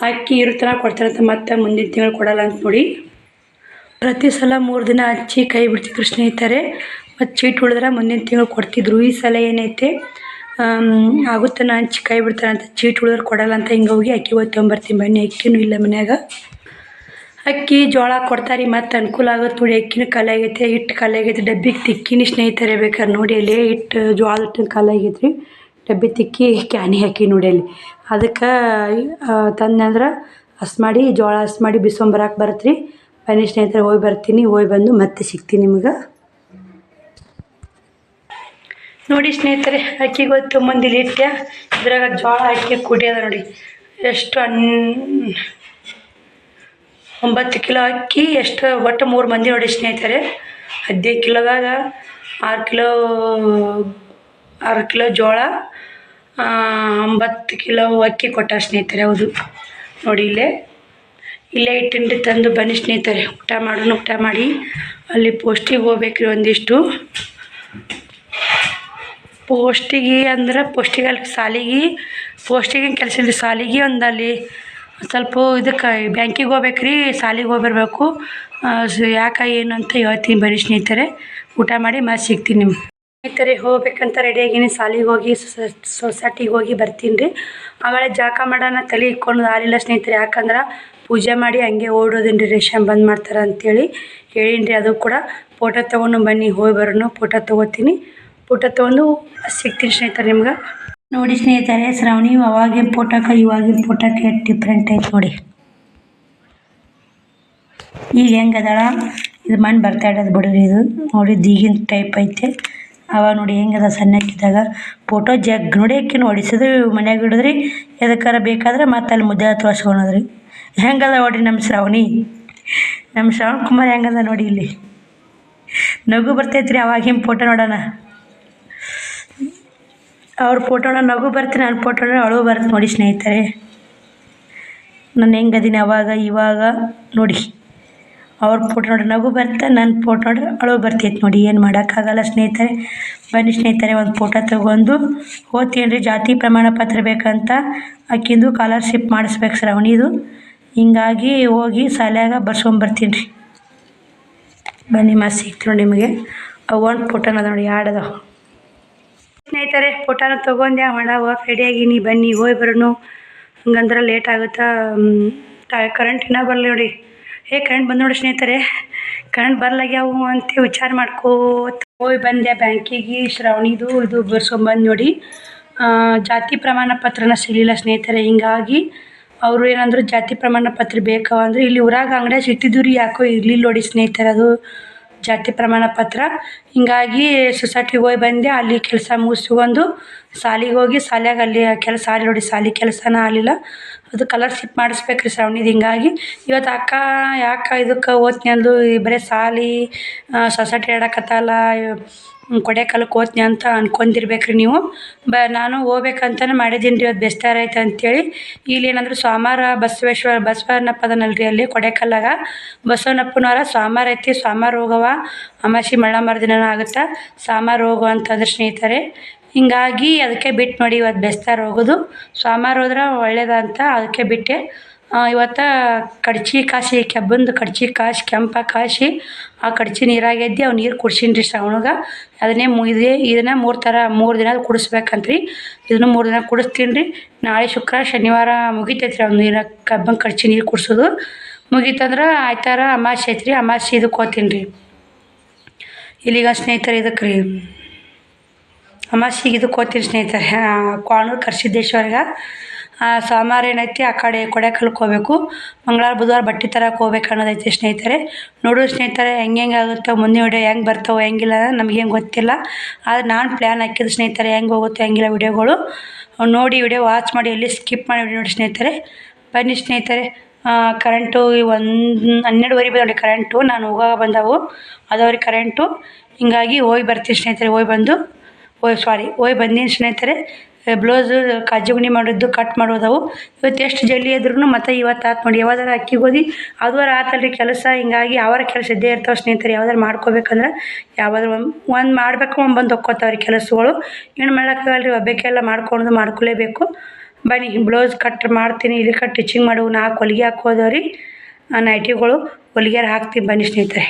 ಅಕ್ಕಿ ಇರುತ್ತನ ಕೊಡ್ತಾರಂತ ಮತ್ತೆ ಮುಂದಿನ ತಿಂಗಳು ಕೊಡಲ್ಲ ಅಂತ ನೋಡಿ. ಪ್ರತಿ ಸಲ ಮೂರು ದಿನ ಹಚ್ಚಿ ಕೈ ಬಿಡ್ತಿದ್ರು ಸ್ನೇಹಿತರೆ. ಮತ್ತು ಚೀಟ್ ಉಳಿದ್ರೆ ಮುಂದಿನ ತಿಂಗಳು ಕೊಡ್ತಿದ್ರು. ಈ ಸಲ ಏನೈತೆ? ಆಗುತ್ತಾನ ನಾನು ಕೈ ಬಿಡ್ತಾನೆ ಅಂತ ಚೀಟ್ ಉಳಿದ್ರೆ ಕೊಡಲ್ಲ ಅಂತ ಹಿಂಗೆ ಹೋಗಿ ಅಕ್ಕಿ ಬರ್ತೀನಿ ಬನ್ನಿ, ಅಕ್ಕಿನೂ ಇಲ್ಲ ಮನ್ಯಾಗ. ಅಕ್ಕಿ ಜೋಳ ಕೊಡ್ತಾರೆ ಮತ್ತು ಅನುಕೂಲ ಆಗುತ್ತೆ ನೋಡಿ, ಅಕ್ಕಿನೂ ಖಾಲಿ ಆಗೈತೆ, ಹಿಟ್ಟು ಕಲೆ ಆಗೈತೆ, ಡಬ್ಬಿಗೆ ತಿಕ್ಕಿನಿ ಸ್ನೇಹಿತರೆ ಬೇಕಾದ್ರೆ ನೋಡಿ ಅಲ್ಲಿ ಹಿಟ್ಟು ಜೋಳದ ಹಿಟ್ಟಿನ ಖಾಲಿ ಆಗೈತೆ ರೀ ಡಬ್ಬಿ ತಿಕ್ಕಿ ಕ್ಯಾನಿ ಹಾಕಿ ನೋಡಿ ಅಲ್ಲಿ. ಅದಕ್ಕೆ ತಂದಂದ್ರೆ ಹಸ್ ಮಾಡಿ, ಜೋಳ ಹಸ್ ಮಾಡಿ ಬಿಸ್ಕೊಂಬರಕ್ಕೆ ಬರುತ್ತೆ ರೀ ಬನ್ನಿ ಸ್ನೇಹಿತರೆ, ಹೋಗಿ ಬರ್ತೀನಿ, ಹೋಗಿ ಬಂದು ಮತ್ತೆ ಸಿಗ್ತೀನಿ ನಿಮ್ಗೆ. ನೋಡಿ ಸ್ನೇಹಿತರೆ, ಅಕ್ಕಿ ಗೊತ್ತು ಮಂದಿ ಇಟ್ಟೆ ಇದ್ರಾಗ ಜೋಳ ಅಕ್ಕಿ ಕುಡಿಯೋದ ನೋಡಿ. ಎಷ್ಟು ಅನ್, ಒಂಬತ್ತು ಕಿಲೋ ಅಕ್ಕಿ, ಎಷ್ಟು ಒಟ್ಟು ಮೂರು ಮಂದಿ ನೋಡಿ ಸ್ನೇಹಿತರೆ. ಹದಿನೈದು ಕಿಲೋದಾಗ ಆರು ಕಿಲೋ ಆರು ಕಿಲೋ ಜೋಳ ಒಂಬತ್ತು ಕಿಲೋ ಅಕ್ಕಿ ಕೊಟ್ಟ ಸ್ನೇಹಿತರೆ, ಹೌದು. ನೋಡಿ ಇಲ್ಲೇ. ಇಲ್ಲೇ ಇಟ್ಟಿಂಡಿ ತಂದು ಬನ್ನಿ ಸ್ನೇಹಿತರೆ. ಊಟ ಮಾಡೋಣ, ಊಟ ಮಾಡಿ. ಅಲ್ಲಿ ಪೋಸ್ಟಿಗೆ ಹೋಗ್ಬೇಕ್ರಿ ಒಂದಿಷ್ಟು. ಪೋಸ್ಟಿಗೆ ಅಂದ್ರೆ ಪೋಸ್ಟಿಗೆ ಅಲ್ಲಿ ಸಾಲಿಗೆ ಪೋಸ್ಟಿಗೆ ಕೆಲಸ ಸಾಲಿಗೆ ಒಂದು ಅಲ್ಲಿ ಸ್ವಲ್ಪ ಇದಕ್ಕೆ ಬ್ಯಾಂಕಿಗೆ ಹೋಗ್ಬೇಕು ರೀ ಸಾಲಿಗೆ ಹೋಗ್ಬರ್ಬೇಕು. ಯಾಕೆ, ಏನು ಅಂತ ಹೇಳ್ತೀನಿ ಬರೀ ಸ್ನೇಹಿತರೆ. ಊಟ ಮಾಡಿ ಮತ್ತೆ ಸಿಗ್ತೀನಿ ನಿಮ್ಗೆ. ಸ್ನೇಹಿತರೆ, ಹೋಗ್ಬೇಕಂತ ರೆಡಿಯಾಗಿನಿ ಸಾಲಿಗೆ ಹೋಗಿ ಸೊಸೈಟಿಗೆ ಹೋಗಿ ಬರ್ತೀನಿ ರೀ ಆಮೇಲೆ ಜಾಕ ಮಾಡೋಣ ತಲೆ ಇಕ್ಕೊಂಡು ಆಲಿಲ್ಲ ಸ್ನೇಹಿತರೆ. ಯಾಕಂದ್ರೆ ಪೂಜೆ ಮಾಡಿ ಹಂಗೆ ಓಡೋದೇನು ರೀ ರೇಷನ್ ಬಂದ್ ಮಾಡ್ತಾರೆ ಅಂತೇಳಿ ಹೇಳೀನಿ ರೀ ಅದು ಕೂಡ ಫೋಟೋ ತೊಗೊಂಡು ಬನ್ನಿ, ಹೋಗಿ ಬರೋಣ, ಫೋಟೋ ತೊಗೋತೀನಿ. ಫೋಟೋ ತೊಗೊಂಡು ಸಿಗ್ತೀನಿ ಸ್ನೇಹಿತರೆ ನಿಮ್ಗೆ. ನೋಡಿ ಸ್ನೇಹಿತರೆ, ಶ್ರಾವಣಿ ಅವಾಗಿನ ಫೋಟೋಕ್ಕೆ ಇವಾಗಿನ ಫೋಟೋಕ್ಕೆ ಡಿಫ್ರೆಂಟ್ ಐತೆ ನೋಡಿ. ಈಗ ಹೆಂಗೆ ಅದಾಳ? ಇದು ಮಣ್ಣು ಬರ್ತಾ ಇಡೋದು ಬಿಡ್ರಿ ಇದು. ನೋಡಿ ಈಗಿನ ಟೈಪ್ ಐತೆ. ಅವಾಗ ನೋಡಿ ಹೆಂಗದ ಸಣ್ಣಕ್ಕಿದ್ದಾಗ. ಫೋಟೋ ಜಗ್ ನೋಡಿ ಆಕಿನ ಹೊಡಿಸಿದ್ರು ಮನ್ಯಾಗ ಹಿಡಿದ್ರಿ. ಎದಕ್ಕಾರ ಬೇಕಾದ್ರೆ ಮತ್ತೆ ಅಲ್ಲಿ ಮುದ್ದೆ ತೋರ್ಸ್ಕೊಳೋದ್ರಿ ಹೆಂಗದ ನೋಡ್ರಿ ನಮ್ಮ ಶ್ರಾವಣಿ? ನಮ್ಮ ಶ್ರವಣ್ ಕುಮಾರ್ ಹೆಂಗದ ನೋಡಿ ಇಲ್ಲಿ. ನಗು ಬರ್ತೈತ್ರಿ ಅವಾಗಿನ ಫೋಟೋ ನೋಡೋಣ. ಅವ್ರ ಫೋಟೋನ ನಗು ಬರ್ತೀನಿ ನನ್ನ ಫೋಟೋನ ಅಳು ಬರುತ್ತೆ ನೋಡಿ ಸ್ನೇಹಿತರೆ. ನಾನು ಹೆಂಗದೀನಿ ಅವಾಗ, ಇವಾಗ ನೋಡಿ. ಅವ್ರ ಫೋಟೋ ನೋಡ್ರಿ, ನಗು ಬರುತ್ತೆ ನನ್ನ ಫೋಟೋ ನೋಡ್ರಿ ಅಳು ಬರ್ತೈತೆ ನೋಡಿ. ಏನು ಮಾಡೋಕ್ಕಾಗಲ್ಲ ಸ್ನೇಹಿತರೆ. ಬನ್ನಿ ಸ್ನೇಹಿತರೆ, ಒಂದು ಫೋಟೋ ತೊಗೊಂಡು ಓದ್ತೀನಿ ಜಾತಿ ಪ್ರಮಾಣ ಪತ್ರ ಬೇಕಂತ ಆಕಿಂದು ಕಾಲರ್ಶಿಪ್ ಮಾಡಿಸ್ಬೇಕು ಶ್ರಾವಣಿದು ಹಿಂಗಾಗಿ ಹೋಗಿ ಶಾಲ್ಯಾಗ ಬರ್ಸ್ಕೊಂಬರ್ತೀನಿ ರೀ ಬನ್ನಿ ಮಸ್ತ್ ಸಿಗ್ತೀನಿ ನಿಮಗೆ. ಅವು ಒಂದು ಫೋಟೋನ ನೋಡಿ ಯಾಡದ ಸ್ನೇಹಿತರೆ, ಫೋಟೋನ ತೊಗೊಂಡೆ. ಮಾಡವ ರೆಡಿಯಾಗಿನಿ ಬನ್ನಿ, ಹೋಗಿ ಬರೋನು ಹಂಗಂದ್ರೆ ಲೇಟ್ ಆಗುತ್ತಾ? ಕರೆಂಟ್ ಇನ್ನೂ ಬರಲಿ ನೋಡಿ. ಏ ಕರೆಂಟ್ ಬಂದು ನೋಡಿ ಸ್ನೇಹಿತರೆ. ಕರೆಂಟ್ ಬರ್ಲಾಗ್ಯಾವು ಅಂತ ವಿಚಾರ ಮಾಡ್ಕೋತ ಹೋಗಿ ಬಂದೆ ಬ್ಯಾಂಕಿಗೆ. ಶ್ರಾವಣಿದು ಇದು ಬರ್ಸ್ಕೊಂಬಂದು ನೋಡಿ. ಜಾತಿ ಪ್ರಮಾಣ ಪತ್ರನ ಸಿಗಲಿಲ್ಲ ಸ್ನೇಹಿತರೆ. ಹಿಂಗಾಗಿ ಅವರು ಏನಂದ್ರು ಜಾತಿ ಪ್ರಮಾಣ ಪತ್ರ ಬೇಕು? ಅಂದ್ರೆ ಇಲ್ಲಿ ಊರಾಗ ಅಂಗಡಿಯಾಗ ಸಿಟ್ಟಿದ್ದು ರೀ ಯಾಕೋ ಇರ್ಲಿಲ್ಲ ನೋಡಿ ಸ್ನೇಹಿತರೆ ಅದು. ಜಾತಿ ಪ್ರಮಾಣ ಪತ್ರ. ಹಿಂಗಾಗಿ ಸೊಸೈಟಿಗೆ ಹೋಗಿ ಬಂದೆ, ಅಲ್ಲಿ ಕೆಲಸ ಮುಗಿಸ್ಕೊಂಡು ಸಾಲಿಗೆ ಹೋಗಿ ಶಾಲ್ಯಾಗ ಅಲ್ಲಿ ಕೆಲಸ ಆಗಲಿ ನೋಡಿ ಸಾಲಿ ಕೆಲಸನ ಆಗಲಿಲ್ಲ. ಅದು ಕಲರ್ಶಿಪ್ ಮಾಡಿಸ್ಬೇಕು ರೀ ಶ್ರಾವಣಿದು. ಹಿಂಗಾಗಿ ಇವತ್ತು ಅಕ್ಕ ಯಾಕೆ ಇದಕ್ಕೆ ಓದ್ತೀನಿ ಅಂದು, ಬರೀ ಸಾಲಿ ಸೊಸೈಟಿ ಆಡಕತ್ತಲ್ಲ ಕೊಡೆಕಲ್ಕ್ಕೆ ಹೋತ್ನಿ ಅಂತ ಅನ್ಕೊಂಡಿರ್ಬೇಕು ರೀ ನೀವು. ಬ, ನಾನು ಹೋಗ್ಬೇಕಂತಲೇ ಮಾಡಿದ್ದೀನಿ ರೀ ಇವತ್ತು ಬೆಸ್ತಾರ ಐತೆ ಅಂತೇಳಿ. ಇಲ್ಲಿ ಏನಂದ್ರೆ ಸೋಮವಾರ ಬಸವೇಶ್ವರ ಬಸವಣ್ಣಪ್ಪ ಅದನಲ್ಲ ರೀ ಅಲ್ಲಿ ಕೊಡೆಕಲ್ಲಾಗ. ಬಸವನಪ್ಪನವರ ಸೋಮವಾರ ಐತಿ, ಸೋಮವಾರ ಹೋಗವ ಅಮಾಸಿ ಮಳ ದಿನನೂ ಆಗುತ್ತೆ, ಸೋಮವಾರ ಹೋಗು ಅಂತಂದ್ರೆ ಸ್ನೇಹಿತರೆ. ಹಿಂಗಾಗಿ ಅದಕ್ಕೆ ಬಿಟ್ಟು ನೋಡಿ, ಇವತ್ತು ಬೆಸ್ತಾರ ಹೋಗೋದು. ಸೋಮವಾರ ಹೋದ್ರೆ ಒಳ್ಳೇದಂತ ಅದಕ್ಕೆ ಬಿಟ್ಟೆ. ಇವತ್ತು ಕಡ್ಚಿ ಕಾಸಿ ಕೆಬ್ಬಂದು ಕಡ್ಚಿ ಕಾಸಿ, ಕೆಂಪ ಕಾಸಿ, ಆ ಕಡ್ಚಿ ನೀರಾಗ ಎದ್ದು ಅವು ನೀರು ಕುಡ್ಸೀನಿ ರೀ ಶ್ರಾವಣಗೆ. ಅದನ್ನೇ ಮು ಇದೇ ಇದನ್ನು ಮೂರು ಥರ ಮೂರು ದಿನ ಕುಡಿಸ್ಬೇಕಂತ್ರಿ. ಇದನ್ನು ಮೂರು ದಿನ ಕುಡಿಸ್ತೀನಿ ರೀ ನಾಳೆ ಶುಕ್ರ, ಶನಿವಾರ ಮುಗಿತೈತೆ ರೀ ಅವ್ನು ನೀರು, ಕಬ್ಬಂಗೆ ಕಡ್ಚಿ ನೀರು ಕುಡಿಸೋದು. ಮುಗೀತಂದ್ರೆ ಆಯ್ತಾರ ಅಮಾಸೆ ಐತ್ರಿ ಅಮಾಸೆ ಹೋಗ್ತೀನಿ ರೀ ಇಲ್ಲಿಗ ಸ್ನೇಹಿತರೆ ಇದಕ್ಕೆ ರೀ ಅಮಾಸಿಗೆ ಇದಕ್ಕೆ ಹೋಗ್ತೀನಿ ಸ್ನೇಹಿತರೆ ಕ್ವಾಣೂರು ಕರ್ಸಿದ್ದೇಶ್ವರ್ಗೆ. ಸೋಮವಾರ ಏನೈತಿ, ಆ ಕಡೆ ಕೊಡೆಕಲ್ಕ್ಕೆ ಹೋಗ್ಬೇಕು. ಮಂಗಳವಾರ, ಬುಧವಾರ ಬಟ್ಟೆ ತರಕ್ಕೆ ಹೋಗ್ಬೇಕು ಅನ್ನೋದೈತಿ ಸ್ನೇಹಿತರೆ. ನೋಡು ಸ್ನೇಹಿತರೆ, ಹೆಂಗೆ ಹೆಂಗೆ ಆಗುತ್ತೋ, ಮುಂದಿನ ವಿಡಿಯೋ ಹೆಂಗೆ ಬರ್ತಾವೆ, ಹೆಂಗಿಲ್ಲ ನಮಗೇನು ಗೊತ್ತಿಲ್ಲ. ಆದರೆ ನಾನು ಪ್ಲ್ಯಾನ್ ಹಾಕಿದ್ದು ಸ್ನೇಹಿತರೆ, ಹೆಂಗೆ ಹೋಗುತ್ತೆ, ಹೆಂಗಿಲ್ಲ ವಿಡಿಯೋಗಳು ನೋಡಿ ವಿಡಿಯೋ ವಾಚ್ ಮಾಡಿ, ಎಲ್ಲಿ ಸ್ಕಿಪ್ ಮಾಡಿ ನೋಡಿ ಸ್ನೇಹಿತರೆ. ಬನ್ನಿ ಸ್ನೇಹಿತರೆ ಕರೆಂಟು ಒಂದು, ಹನ್ನೆರಡುವರೆ ನೋಡಿ ಕರೆಂಟು ನಾನು ಹೋಗೋ ಬಂದವು, ಅದವ್ರಿ ಕರೆಂಟು ಹಿಂಗಾಗಿ ಹೋಗಿ ಬರ್ತೀನಿ ಸ್ನೇಹಿತರೆ, ಹೋಗಿ ಬಂದು. ಓಯ್ ಸಾರಿ ಹೋಗಿ ಬಂದೀನಿ ಸ್ನೇಹಿತರೆ. ಬ್ಲೌಸು ಕಾಜುಗುಣಿ ಮಾಡಿದ್ದು ಕಟ್ ಮಾಡೋದವು. ಇವತ್ತು ಎಷ್ಟು ಜಲ್ದಿ ಇದ್ರೂ ಮತ್ತೆ ಇವತ್ತು ಆತು ನೋಡಿ ಯಾವ್ದಾರ ಅಕ್ಕಿ ಗೋಧಿ ಆತಲ್ಲ ಆತಲ್ರಿ ಕೆಲಸ, ಹಿಂಗಾಗಿ ಯಾವಾರ ಕೆಲಸ ಇದ್ದೇ ಇರ್ತಾವೆ ಸ್ನೇಹಿತರೆ ಯಾವ್ದಾರು ಮಾಡ್ಕೋಬೇಕಂದ್ರೆ ಯಾವ್ದಾರು ಒಂದು ಒಂದು ಮಾಡಬೇಕು ಒಂದು ಬಂದು ಹೊಕ್ಕೋತಾವ್ರಿ ಕೆಲಸಗಳು. ಏನು ಮಾಡೋಕ್ಕಾಗಲ್ಲ ರೀ ಒಬ್ಬಾಕೆಲ್ಲ ಮಾಡ್ಕೊಂಡು ಮಾಡ್ಕೊಲೇಬೇಕು. ಬನ್ನಿ, ಬ್ಲೌಸ್ ಕಟ್ ಮಾಡ್ತೀನಿ ಇಲ್ಲಿ ಕಟ್ ಟಿಚಿಂಗ್ ಮಾಡವು ನಾಲ್ಕು ಹೊಲಿಗೆ ಹಾಕೋದವ್ರಿ ನೈಟಿಗಳು. ಹೊಲಿಗೆರ ಹಾಕ್ತೀನಿ ಬನ್ನಿ ಸ್ನೇಹಿತರೆ.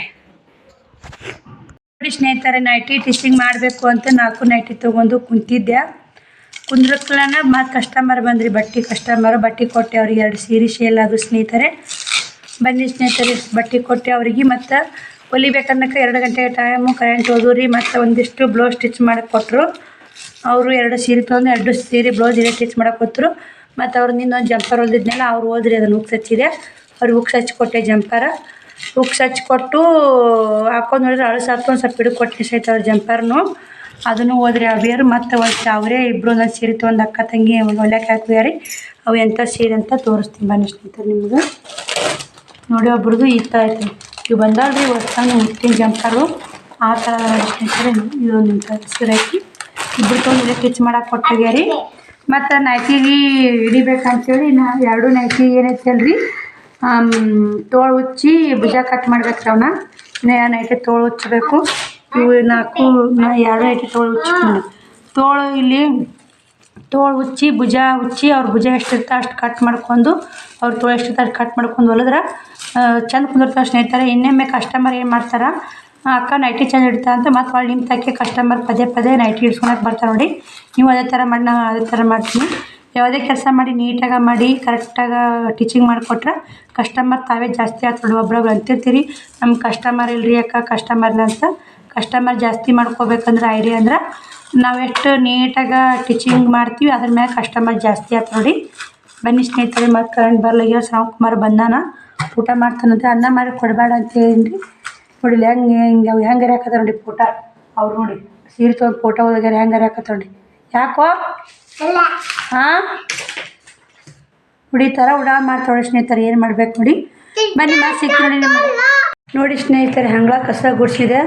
ನೋಡಿ ಸ್ನೇಹಿತರೆ, ನೈಟಿ ಟಿಚಿಂಗ್ ಮಾಡಬೇಕು ಅಂತ ನಾಲ್ಕು ನೈಟಿ ತೊಗೊಂಡು ಕುಂತಿದ್ದೆ. ಕುಂದ್ರಕ್ಲನ ಮತ್ತು ಕಸ್ಟಮರ್ ಬಂದ್ರಿ, ಬಟ್ಟೆ ಕಸ್ಟಮರ್ ಬಟ್ಟೆ ಕೊಟ್ಟೆ ಅವ್ರಿಗೆ ಎರಡು ಸೀರೆ ಶೇಲ್ ಆದ್ರು ಸ್ನೇಹಿತರೆ. ಬನ್ನಿ ಸ್ನೇಹಿತರೆ, ಬಟ್ಟೆ ಕೊಟ್ಟೆ ಅವ್ರಿಗೆ ಮತ್ತು ಹೊಲಿಬೇಕನ್ನಕ್ಕೆ ಎರಡು ಗಂಟೆ ಟೈಮು ಕರೆಂಟ್ ಹೋದ್ರಿ ಮತ್ತು ಒಂದಿಷ್ಟು ಬ್ಲೌಸ್ ಸ್ಟಿಚ್ ಮಾಡಕ್ಕೆ ಕೊಟ್ಟರು ಅವರು ಎರಡು ಸೀರೆ ತೊಗೊಂಡು ಎರಡು ಸೀರೆ ಬ್ಲೌಸ್ ಇದೆ ಸ್ಟಿಚ್ ಮಾಡಕ್ಕೆ ಕೊಟ್ಟರು ಮತ್ತು ಅವ್ರು ನಿನ್ನೊಂದು ಜಂಪರ್ ಹೊಲ್ದಿದ್ನಲ್ಲ, ಅವ್ರು ಹೋದ್ರಿ ಅದನ್ನು ಉಕ್ಸ್ ಹಚ್ಚಿದೆ. ಅವ್ರಿಗೆ ಉಕ್ಸ್ ಹಚ್ಚಿ ಕೊಟ್ಟೆ ಜಂಪರ ಉಕ್ಸ್ ಹಚ್ಚಿ ಕೊಟ್ಟು ಹಾಕೊಂಡು ನೋಡಿದ್ರೆ ಅಳಸು ಒಂದು ಸ್ವಲ್ಪ ಹಿಡಿದು ಕೊಟ್ಟು ಸಹಿತ ಅವ್ರ ಜಂಪರ್ನು ಅದನ್ನು ಹೋದ್ರೆ ಅವೇರು ಮತ್ತು ಒಂದು ಅವರೇ ಇಬ್ಬರು ಒಂದೊಂದು ಸೀರೆ ತೊಗೊಂಡು ಅಕ್ಕ ತಂಗಿ ಹೊಲ್ಯಕ್ಕೆ ಹಾಕ್ವ್ಯಾರಿ ಅವು ಎಂಥ ಸೀರೆ ಅಂತ ತೋರಿಸ್ತೀನಿ ಬನ್ನಿ ಸ್ನೇಹಿತರೆ ನಿಮ್ಗೆ. ನೋಡಿ ಒಬ್ರದ್ದು ಈ ಥರ ಐತಿ. ಇವು ಬಂದಲ್ರಿ ಒಟ್ಟು ಹುಟ್ಟಿನ ಜಂಪರು. ಆ ಥರ ಸ್ನೇಹಿತರೆ. ಇದೊಂದು ಸೀರೆ ಐತಿ. ಇಬ್ಬರು ತೊಗೊಂಡು ಟಿಚ್ ಮಾಡಕ್ಕೆ ಕೊಟ್ಟಿದ್ಯಾರಿ ಮತ್ತು ನೈಟಿಗೆ ಹಿಡಿಬೇಕಂತೇಳಿ ನಾ ಎರಡು ನೈಟಿ ಏನೈತಿ ಅಲ್ರಿ ತೋಳು ಉಚ್ಚಿ ಭುಜ ಕಟ್ ಮಾಡ್ಬೇಕು ಅವನ್ನ ನೈಟಿ ತೋಳು ಉಚ್ಚಬೇಕು. ಇವು ನಾಲ್ಕು, ನಾ ಎರಡು ಐತೆ ತೋಳು ಉಚ್ಚಿ ತೋಳು ಇಲ್ಲಿ ತೋಳು ಉಚ್ಚಿ ಭುಜ ಉಚ್ಚಿ ಅವ್ರ ಭುಜ ಎಷ್ಟಿರ್ತಾ ಅಷ್ಟು ಕಟ್ ಮಾಡ್ಕೊಂಡು, ಅವ್ರ ತೋಳು ಎಷ್ಟಿರ್ತಾ ಅಷ್ಟು ಕಟ್ ಮಾಡ್ಕೊಂಡು ಹೊಲಿದ್ರೆ ಚಂದ ಕುಂದಿರ್ತಾವೆ ಸ್ನೇಹಿತರೆ ಇನ್ನೊಮ್ಮೆ ಕಸ್ಟಮರ್ ಏನು ಮಾಡ್ತಾರೆ ಅಕ್ಕ ನೈಟಿ ಚೆಂದ ಇಡ್ತಾ ಅಂತ ಮತ್ತು ಹೊಳ್ಳಿ ನಿಮ್ಮ ತಕ್ಕೆ ಕಸ್ಟಮರ್ ಪದೇ ಪದೇ ನೈಟಿ ಇಡ್ಸ್ಕೊಳಕ್ಕೆ ಬರ್ತಾರೆ ನೋಡಿ. ನೀವು ಅದೇ ಥರ ಮಾಡಿ ನಾನು ಅದೇ ಥರ ಮಾಡ್ತೀನಿ. ಯಾವುದೇ ಕೆಲಸ ಮಾಡಿ, ನೀಟಾಗಿ ಮಾಡಿ ಕರೆಕ್ಟಾಗಿ ಟೀಚಿಂಗ್ ಮಾಡಿಕೊಟ್ರೆ ಕಸ್ಟಮರ್ ತಾವೇ ಜಾಸ್ತಿ ಆಗ್ತದೆ ಒಬ್ರೊಬ್ರು ಅಂತಿರ್ತೀರಿ ನಮ್ಮ ಕಸ್ಟಮರ್ ಇಲ್ರಿ ಅಕ್ಕ ಕಸ್ಟಮರ್ ಇಲ್ಲ ಅಂತ. ಕಸ್ಟಮರ್ ಜಾಸ್ತಿ ಮಾಡ್ಕೋಬೇಕಂದ್ರೆ ಐಡಿಯಾ ಅಂದ್ರೆ ನಾವು ಎಷ್ಟು ನೀಟಾಗಿ ಟೀಚಿಂಗ್ ಮಾಡ್ತೀವಿ ಅದ್ರ ಮೇಲೆ ಕಸ್ಟಮರ್ ಜಾಸ್ತಿ ಆಯ್ತು ನೋಡಿ. ಬನ್ನಿ ಸ್ನೇಹಿತರೆ ಮತ್ತು ಕರೆಂಟ್ ಬರ್ಲಾಗ್ಯ ಕುಮಾರ್ ಬಂದಾನ ಊಟ ಮಾಡ್ತಾನಂತೆ ಅನ್ನ ಮಾಡಿ ಕೊಡಬೇಡ ಅಂತ ಹೇಳಿದ್ರಿ ನೋಡಿ ಹೆಂಗೆ ಹಿಂಗೆ ಹೆಂಗೆ ಹಾಕತ್ತ ನೋಡಿ ಫೋಟೋ ಅವ್ರು ನೋಡಿ ಸೀರೆ ತೊಗೊಂಡು ಫೋಟೋ ಹೋದಾಗ್ಯಾರ ಹೆಂಗೆ ಹಾಕತ್ತ ನೋಡಿ. ಯಾಕೋ? ಹಾಂ? ನೋಡಿ ಥರ ಉಡಾ ಮಾಡ್ತಾಳೆ ಸ್ನೇಹಿತರೆ ಏನು ಮಾಡ್ಬೇಕು ನೋಡಿ. ಬನ್ನಿ ಮತ್ತೆ ಸಿಕ್ಕಿ ನೋಡಿ ನಿಮಗೆ. ನೋಡಿ ಸ್ನೇಹಿತರೆ ಹಂಗ ಕಸ ಗುಡಿಸಿದೆ.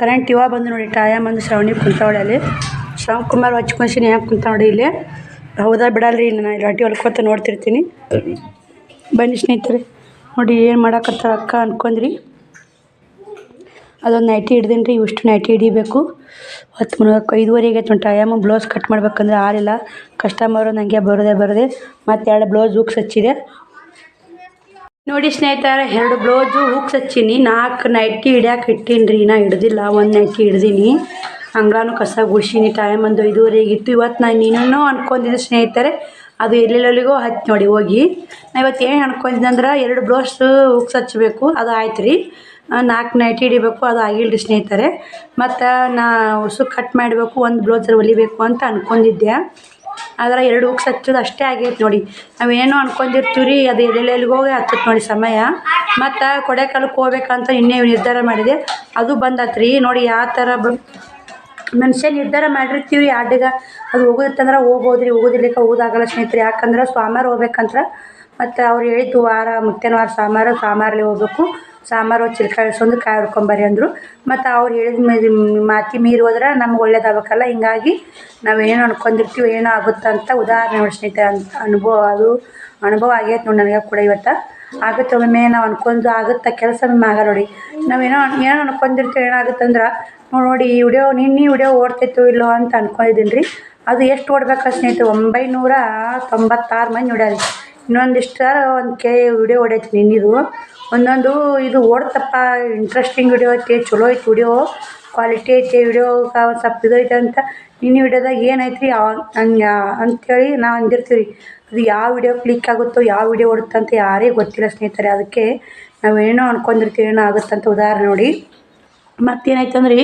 ಕರೆಂಟ್ ಇವಾಗ ಬಂದು ನೋಡಿ ಟಾಯ ಬಂದು ಶ್ರವಣಿ ಕುಂತವಳೆ ಅಲ್ಲಿ. ಕುಮಾರ್ ಹಚ್ಕೊಂಡ್ಸಿನಿ ಹ್ಯಾಂಗೆ ಕುಂತ ನೋಡಿ ಇಲ್ಲಿ. ಹೌದಾ ಬಿಡಲ್ರಿ ನಾನು ರಾಟಿ ಹೊಲ್ಕೋತ ನೋಡ್ತಿರ್ತೀನಿ. ಬನ್ನಿ ಸ್ನೇಹಿತರೆ, ನೋಡಿ ಏನು ಮಾಡಾಕತ್ತಾರ ಅಕ್ಕ ಅನ್ಕೊಂಡ್ರಿ. ಅದೊಂದು ನೈಟಿ ಹಿಡ್ದೀನಿ ರೀ ಇಷ್ಟು ನೈಟಿ ಹಿಡಿಬೇಕು. ಹತ್ತು ಮುನ್ನೂರಕ್ಕೆ ಐದುವರೆಗೆ ಆಯ್ತು ಟೈಮ್ ಬ್ಲೌಸ್ ಕಟ್ ಮಾಡ್ಬೇಕಂದ್ರೆ ಆರಿಲ್ಲ. ಕಸ್ಟಮರು ನನಗೆ ಬರೋದೆ ಬರೋದೆ, ಮತ್ತು ಎರಡು ಬ್ಲೌಸ್ ಉಕ್ಸ್ ಹಚ್ಚಿದೆ. ನೋಡಿ ಸ್ನೇಹಿತರೆ, ಎರಡು ಬ್ಲೌಸು ಹುಕ್ಸ್ ಹಚ್ಚೀನಿ ನಾಲ್ಕು ನೈಟಿ ಹಿಡ್ಯಾಕೆ ಇಟ್ಟೀನಿ ರೀ ನಾ ಹಿಡ್ದಿಲ್ಲ, ಒಂದು ನೈಟಿ ಹಿಡ್ದೀನಿ. ಹಂಗಾನು ಕಸ ಗುಡ್ಸೀನಿ ಟೈಮ್ ಒಂದು ಐದುವರೆಗೆ ಇತ್ತು. ಇವತ್ತು ನಾನು ನೀನು ಅನ್ಕೊಂಡಿದ್ದೆ ಸ್ನೇಹಿತರೆ. ಅದು ಎಲ್ಲೆಲ್ಲಿಗೋ ಹತ್ತು ನೋಡಿ, ಹೋಗಿ. ನಾ ಇವತ್ತು ಏನು ಅನ್ಕೊಂಡಿದ್ದೆ ಅಂದ್ರೆ, ಎರಡು ಬ್ಲೌಸ್ ಹುಕ್ಸ್ ಹಚ್ಚಬೇಕು ಅದು ಆಯ್ತು ರೀ ನಾಲ್ಕು ನೈಟಿ ಹಿಡಿಬೇಕು, ಅದು ಆಗಿಲ್ರಿ ಸ್ನೇಹಿತರೆ. ಮತ್ತು ನಾ ಉಸು ಕಟ್ ಮಾಡಬೇಕು, ಒಂದು ಬ್ಲೌಸರ್ ಹೊಲಿಬೇಕು ಅಂತ ಅನ್ಕೊಂಡಿದ್ದೆ. ಆದ್ರೆ ಎರಡು ಹುಕ್ಸ್ ಹಚ್ಚೋದು ಅಷ್ಟೇ ಆಗೈತೆ ನೋಡಿ. ನಾವೇನೋ ಅನ್ಕೊಂಡಿರ್ತೀವಿ ರೀ ಅದು ಎಲ್ಲೆಲ್ಲಿಗೆ ಹೋಗಿ ಹಚ್ಚತ್ತೆ ನೋಡಿ ಸಮಯ. ಮತ್ತು ಕೊಡೆಕಾಲಕ್ಕೆ ಹೋಗ್ಬೇಕಂತ ಇನ್ನೇ ನಿರ್ಧಾರ ಮಾಡಿದೆ. ಅದು ಬಂದತ್ರಿ. ನೋಡಿ ಯಾವ ಥರ ಬ ಮನುಷ್ಯ ನಿರ್ಧಾರ ಮಾಡಿರ್ತೀವಿ ಆಡಿಗ. ಅದು ಹೋಗೋದಿತ್ತಂದ್ರೆ ಹೋಗ್ಬೋದು ರೀ ಹೋಗೋದಿರ್ಲಿಕ್ಕೆ ಹೋಗೋದಾಗಲ್ಲ ಸ್ನೇಹಿತರೆ. ಯಾಕಂದ್ರೆ ಸೋಮವಾರ ಹೋಗ್ಬೇಕಂದ್ರೆ ಮತ್ತು ಅವ್ರು ಹೇಳಿದ್ದು ವಾರ ಮುತ್ತಿನ ವಾರ ಸೋಮವಾರ ಸ್ವಾಮಾರಲ್ಲಿ ಹೋಗ್ಬೇಕು. ಸೋಮವಾರ ಹೋಗಿ ಚಿಲ್ಕ ಇಳ್ಸ್ಕೊಂಡು ಕಾಯಿ ಹೊಡ್ಕೊಂಬರ್ರಿ ಅಂದರು. ಮತ್ತು ಅವ್ರು ಹೇಳಿದ ಮೇಲೆ ಮಾತಿ ಮೀರಿ ಹೋದ್ರೆ ನಮ್ಗೆ ಒಳ್ಳೇದಾಗಬೇಕಲ್ಲ ಹಿಂಗಾಗಿ ನಾವೇನು ಅನ್ಕೊಂಡಿರ್ತೀವಿ, ಏನೋ ಆಗುತ್ತೆ ಅಂತ ಉದಾಹರಣೆ ನೋಡಿ ಸ್ನೇಹಿತರೆ. ಅನುಭವ ಅದು. ಅನುಭವ ಆಗೈತೆ ನೋಡಿ ನನಗೆ ಕೂಡ ಇವತ್ತು. ಆಗುತ್ತೆ ಒಮ್ಮೆ ನಾವು ಅನ್ಕೊಂಡು ಆಗುತ್ತೆ ಕೆಲಸ ಒಮ್ಮೆ ನೋಡಿ. ನಾವೇನೋ ಏನೋ ಅನ್ಕೊಂಡಿರ್ತೀವಿ ಏನಾಗುತ್ತಂದ್ರೆ ನೋಡಿ ಈ ವಿಡಿಯೋ ನಿನ್ನೆ ವಿಡಿಯೋ ಓಡ್ತೈತೋ ಇಲ್ಲೋ ಅಂತ ಅನ್ಕೊಂಡಿದ್ದೀನಿ ರೀ ಅದು ಎಷ್ಟು ಓಡ್ಬೇಕು ಸ್ನೇಹಿತ ಒಂಬೈನೂರ ತೊಂಬತ್ತಾರು ಮಂದಿ ನೋಡ್ಯಾರಿ. ಇನ್ನೊಂದಿಷ್ಟು ಒಂದು ಕೆ ವಿಡಿಯೋ ಹೊಡೈತಿ ನಿನ್ನಿದು. ಒಂದೊಂದು ಇದು ಓಡ್ತಪ್ಪ ಇಂಟ್ರೆಸ್ಟಿಂಗ್ ವಿಡಿಯೋ ಐತಿ, ಚಲೋ ಐತಿ ವಿಡಿಯೋ ಕ್ವಾಲಿಟಿ ಐತಿ ವಿಡಿಯೋ ಸ್ವಲ್ಪ ಇದು ಐತೆ ಅಂತ. ನಿನ್ನ ವಿಡಿಯೋದಾಗ ಏನೈತೆ ಹಂಗೆ ಅಂಥೇಳಿ ನಾವು ಅಂದಿರ್ತೀವಿ ರೀ ಅದು ಯಾವ ವಿಡಿಯೋ ಕ್ಲಿಕ್ ಆಗುತ್ತೋ, ಯಾವ ವಿಡಿಯೋ ಓಡುತ್ತೆ ಅಂತ ಯಾರಿಗೆ ಗೊತ್ತಿಲ್ಲ ಸ್ನೇಹಿತರೆ. ಅದಕ್ಕೆ ನಾವೇನೋ ಅನ್ಕೊಂಡಿರ್ತೀವಿ, ಏನೋ ಆಗುತ್ತಂತ ಉದಾಹರಣೆ ನೋಡಿ. ಮತ್ತೇನಾಯ್ತು ಅಂದ್ರೆ,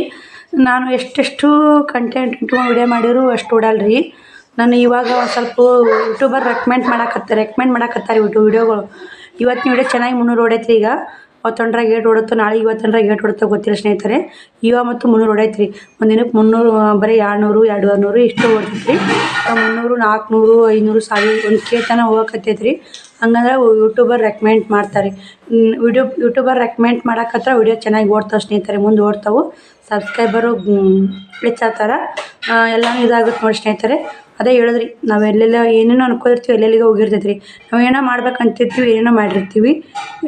ನಾನು ಎಷ್ಟೆಷ್ಟು ಕಂಟೆಂಟ್ ಇಟ್ಕೊಂಡು ವಿಡಿಯೋ ಮಾಡಿದ್ರು ಅಷ್ಟು ಓಡಲ್ಲ ರೀ ನಾನು ಇವಾಗ ಒಂದು ಸ್ವಲ್ಪ ಯೂಟ್ಯೂಬರ್ ರೆಕಮೆಂಡ್ ಮಾಡಕತ್ತಾರೆ ರೆಕಮೆಂಡ್ ಮಾಡಾಕತ್ತಾರೆ ಯೂಟ್ಯೂಬ್ ವಿಡಿಯೋಗಳು ಇವತ್ತಿನ ವಿಡಿಯೋ ಚೆನ್ನಾಗಿ ಮುನ್ನೂರು ಹೊಡೈತ್ರಿ ಈಗ. ಅವತ್ತೊಂದ್ರಾಗ ಗೇಟ್ ಹೊಡುತ್ತೋ ನಾಳೆ ಇವತ್ತೊಂದ್ರಾಗ ಏಟ್ ಹೊಡುತ್ತೋ ಗೊತ್ತಿಲ್ಲ ಸ್ನೇಹಿತರೆ. ಇವ ಮತ್ತು ಮುನ್ನೂರು ಹೊಡೈತ್ರಿ. ಒಂದಿನಕ್ಕೆ ದಿನಕ್ಕೆ ಮುನ್ನೂರು ಬರೀ ಎರಡುನೂರು ಎರಡು ನೂರು ಇಷ್ಟು ಓಡ್ತೈತೆ ರೀ ಮುನ್ನೂರು ನಾಲ್ಕುನೂರು ಐನೂರು ಸಾವಿರ ಒಂದು ಕೆ ತನಕ ಹೋಗಕತ್ತೈತೆ ರೀ ಹಂಗಂದ್ರೆ ಯೂಟ್ಯೂಬರ್ ರೆಕಮೆಂಡ್ ಮಾಡ್ತಾರೆ. ವಿಡಿಯೋ ಯೂಟ್ಯೂಬರ್ ರೆಕಮೆಂಡ್ ಮಾಡೋಕತ್ರ ವಿಡಿಯೋ ಚೆನ್ನಾಗಿ ಓಡ್ತಾವೆ ಸ್ನೇಹಿತರೆ, ಮುಂದೆ ಓಡ್ತಾವೆ. ಸಬ್ಸ್ಕ್ರೈಬರು ಹೆಚ್ಚಾಗ್ತಾರೆ. ಎಲ್ಲನೂ ಇದಾಗುತ್ತೆ ನೋಡಿ ಸ್ನೇಹಿತರೆ. ಅದೇ ಹೇಳಿದ್ರಿ, ನಾವು ಎಲ್ಲೆಲ್ಲ ಏನೇನೋ ಅನ್ಕೊಂಡಿರ್ತೀವಿ ಎಲ್ಲೆಲ್ಲಿಗೆ ಹೋಗಿರ್ತೈತೆ ರೀ ನಾವು ಏನೋ ಮಾಡ್ಬೇಕಂತಿರ್ತೀವಿ, ಏನೇನೋ ಮಾಡಿರ್ತೀವಿ,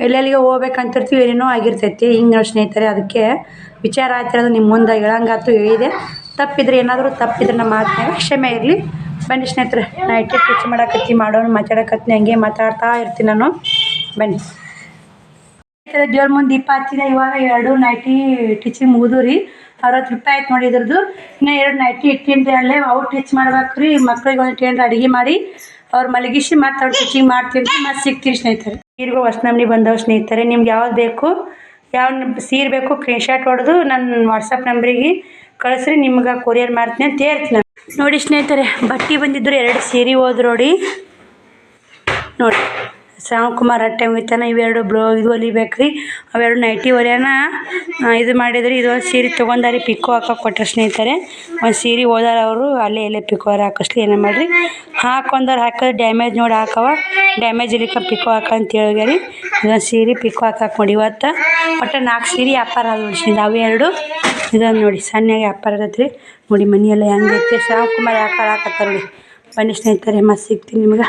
ಎಲ್ಲೆಲ್ಲಿಗೆ ಹೋಗ್ಬೇಕಂತಿರ್ತೀವಿ, ಏನೇನೋ ಆಗಿರ್ತೈತಿ. ಹಿಂಗೆ ಸ್ನೇಹಿತರೆ, ಅದಕ್ಕೆ ವಿಚಾರ ಆಗ್ತಿರೋದು ನಿಮ್ಮ ಮುಂದೆ ಹೇಳಂಗಾತು ಹೇಳಿದೆ. ತಪ್ಪಿದ್ರೆ ಏನಾದರೂ ತಪ್ಪಿದ್ರೆ ನಮ್ಮ ಮಾತನ್ನ ಕ್ಷಮೆ ಇರಲಿ. ಬನ್ನಿ ಸ್ನೇಹಿತರೆ, ನಾ ಇಟ್ಟು ಟೀಚ್ ಮಾಡಾಕತ್ತಿ, ಮಾಡೋಣ ಮಾತಾಡಕತ್ತೀನಿ ಹಂಗೆ ಮಾತಾಡ್ತಾ ಇರ್ತೀನಿ ನಾನು. ಬನ್ನಿ. ಸ್ನೇಹಿತರೆ, ದೇವ್ರ ಮುಂದೆ ದೀಪ ಹಚ್ಚಿದೆ, ಇವಾಗ ಎರಡು ನೈಟಿ ಟೀಚಿಂಗ್ ಮುಗಿದು ರೀ ಅರವತ್ತು ರೂಪಾಯಿ ಆಯ್ತು ನೋಡಿ ಇದ್ರದ್ದು. ಇನ್ನು ಎರಡು ನೈಟಿ ಇಟ್ಟಿನಿ ಅಲ್ಲೇ ಔಟ್ ಟೀಚ್ ಮಾಡ್ಬೇಕು ರೀ. ಮಕ್ಳಿಗೆ ಒಂದು ಅಡುಗೆ ಮಾಡಿ ಅವ್ರು ಮಲಗಿಸಿ ಮತ್ತೆ ಅವ್ರು ಟೀಚಿಂಗ್ ಮಾಡ್ತೀನಿ ರೀ. ಮತ್ತೆ ಸಿಗ್ತೀನಿ ಸ್ನೇಹಿತರೆ. ಸೀರೆಗೂ ಹೊಸ ನಮ್ಮನಿ ಬಂದವು ಸ್ನೇಹಿತರೆ. ನಿಮ್ಗೆ ಯಾವ್ದು ಬೇಕು ಯಾವ ಸೀರೆ ಬೇಕು ಸ್ಕ್ರೀನ್ ಶಾಟ್ ಹೊಡೆದು ನನ್ನ ವಾಟ್ಸಪ್ ನಂಬರಿಗೆ ಕಳಿಸ್ರಿ. ನಿಮ್ಗೆ ಕೊರಿಯರ್ ಮಾಡ್ತೀನಿ ಅಂತ ಹೇಳ್ತೀನಿ. ನೋಡಿ ಸ್ನೇಹಿತರೆ, ಬಟ್ಟೆ ಬಂದಿದ್ರು ಎರಡು ಸೀರೆ ಹೋದ್ರು ನೋಡಿ. ನೋಡಿ. ಶ್ರಾವಣ್ ಕುಮಾರ್ ಹಟ್ಟೆ ಮುಗಿತಾನ, ಇವೆರಡು ಬ್ಲೌ, ಇದು ಹೊಲಿಬೇಕು ರೀ ಅವೆರಡು ನೈಟಿ ಹೊಲಿಯೋಣ. ಇದು ಮಾಡಿದ್ರಿ ಇದೊಂದು ಸೀರೆ ತೊಗೊಂಡಾರಿ ಪಿಕ್ಕೋ ಹಾಕೋ ಕೊಟ್ಟರೆ ಸ್ನೇಹಿತರೆ. ಒಂದು ಸೀರೆ ಓದಾರ ಅವರು ಅಲ್ಲೇ, ಇಲ್ಲೇ ಪಿಕ್ಕೋ ಹಾಕಿಸ್ಲಿ ಏನೇ ಮಾಡಿರಿ. ಹಾಕೊಂಡವ್ರು ಹಾಕಿದ್ರೆ ಡ್ಯಾಮೇಜ್ ನೋಡಿ ಹಾಕವ. ಡ್ಯಾಮೇಜ್ ಇಲ್ಲಿಕ ಪಿಕ್ಕೋ ಹಾಕ ಅಂತ ಹೇಳಿದ್ರಿ ಇದೊಂದು ಸೀರೆ ಪಿಕ್ಕೋ ಹಾಕಕ್ಕೆ ನೋಡಿ ಇವತ್ತು. ಒಟ್ಟು ನಾಲ್ಕು ಸೀರೆ ವ್ಯಾಪಾರ ಆದ ಅವು ಎರಡು. ಇದೊಂದು ನೋಡಿ, ಸಣ್ಣಗೆ ವ್ಯಾಪಾರ ಇರತ್ತೆ ರೀ ನೋಡಿ, ಮನೆಯೆಲ್ಲ ಹೆಂಗೈತೆ. ಶ್ರಾವಣ್ ಕುಮಾರ್ ಯಾಕೆ ಹಾಕತ್ತಾರ ನೋಡಿ. ಬನ್ನಿ ಸ್ನೇಹಿತರೆ ಮತ್ತೆ ಸಿಗ್ತೀನಿ ನಿಮ್ಗೆ.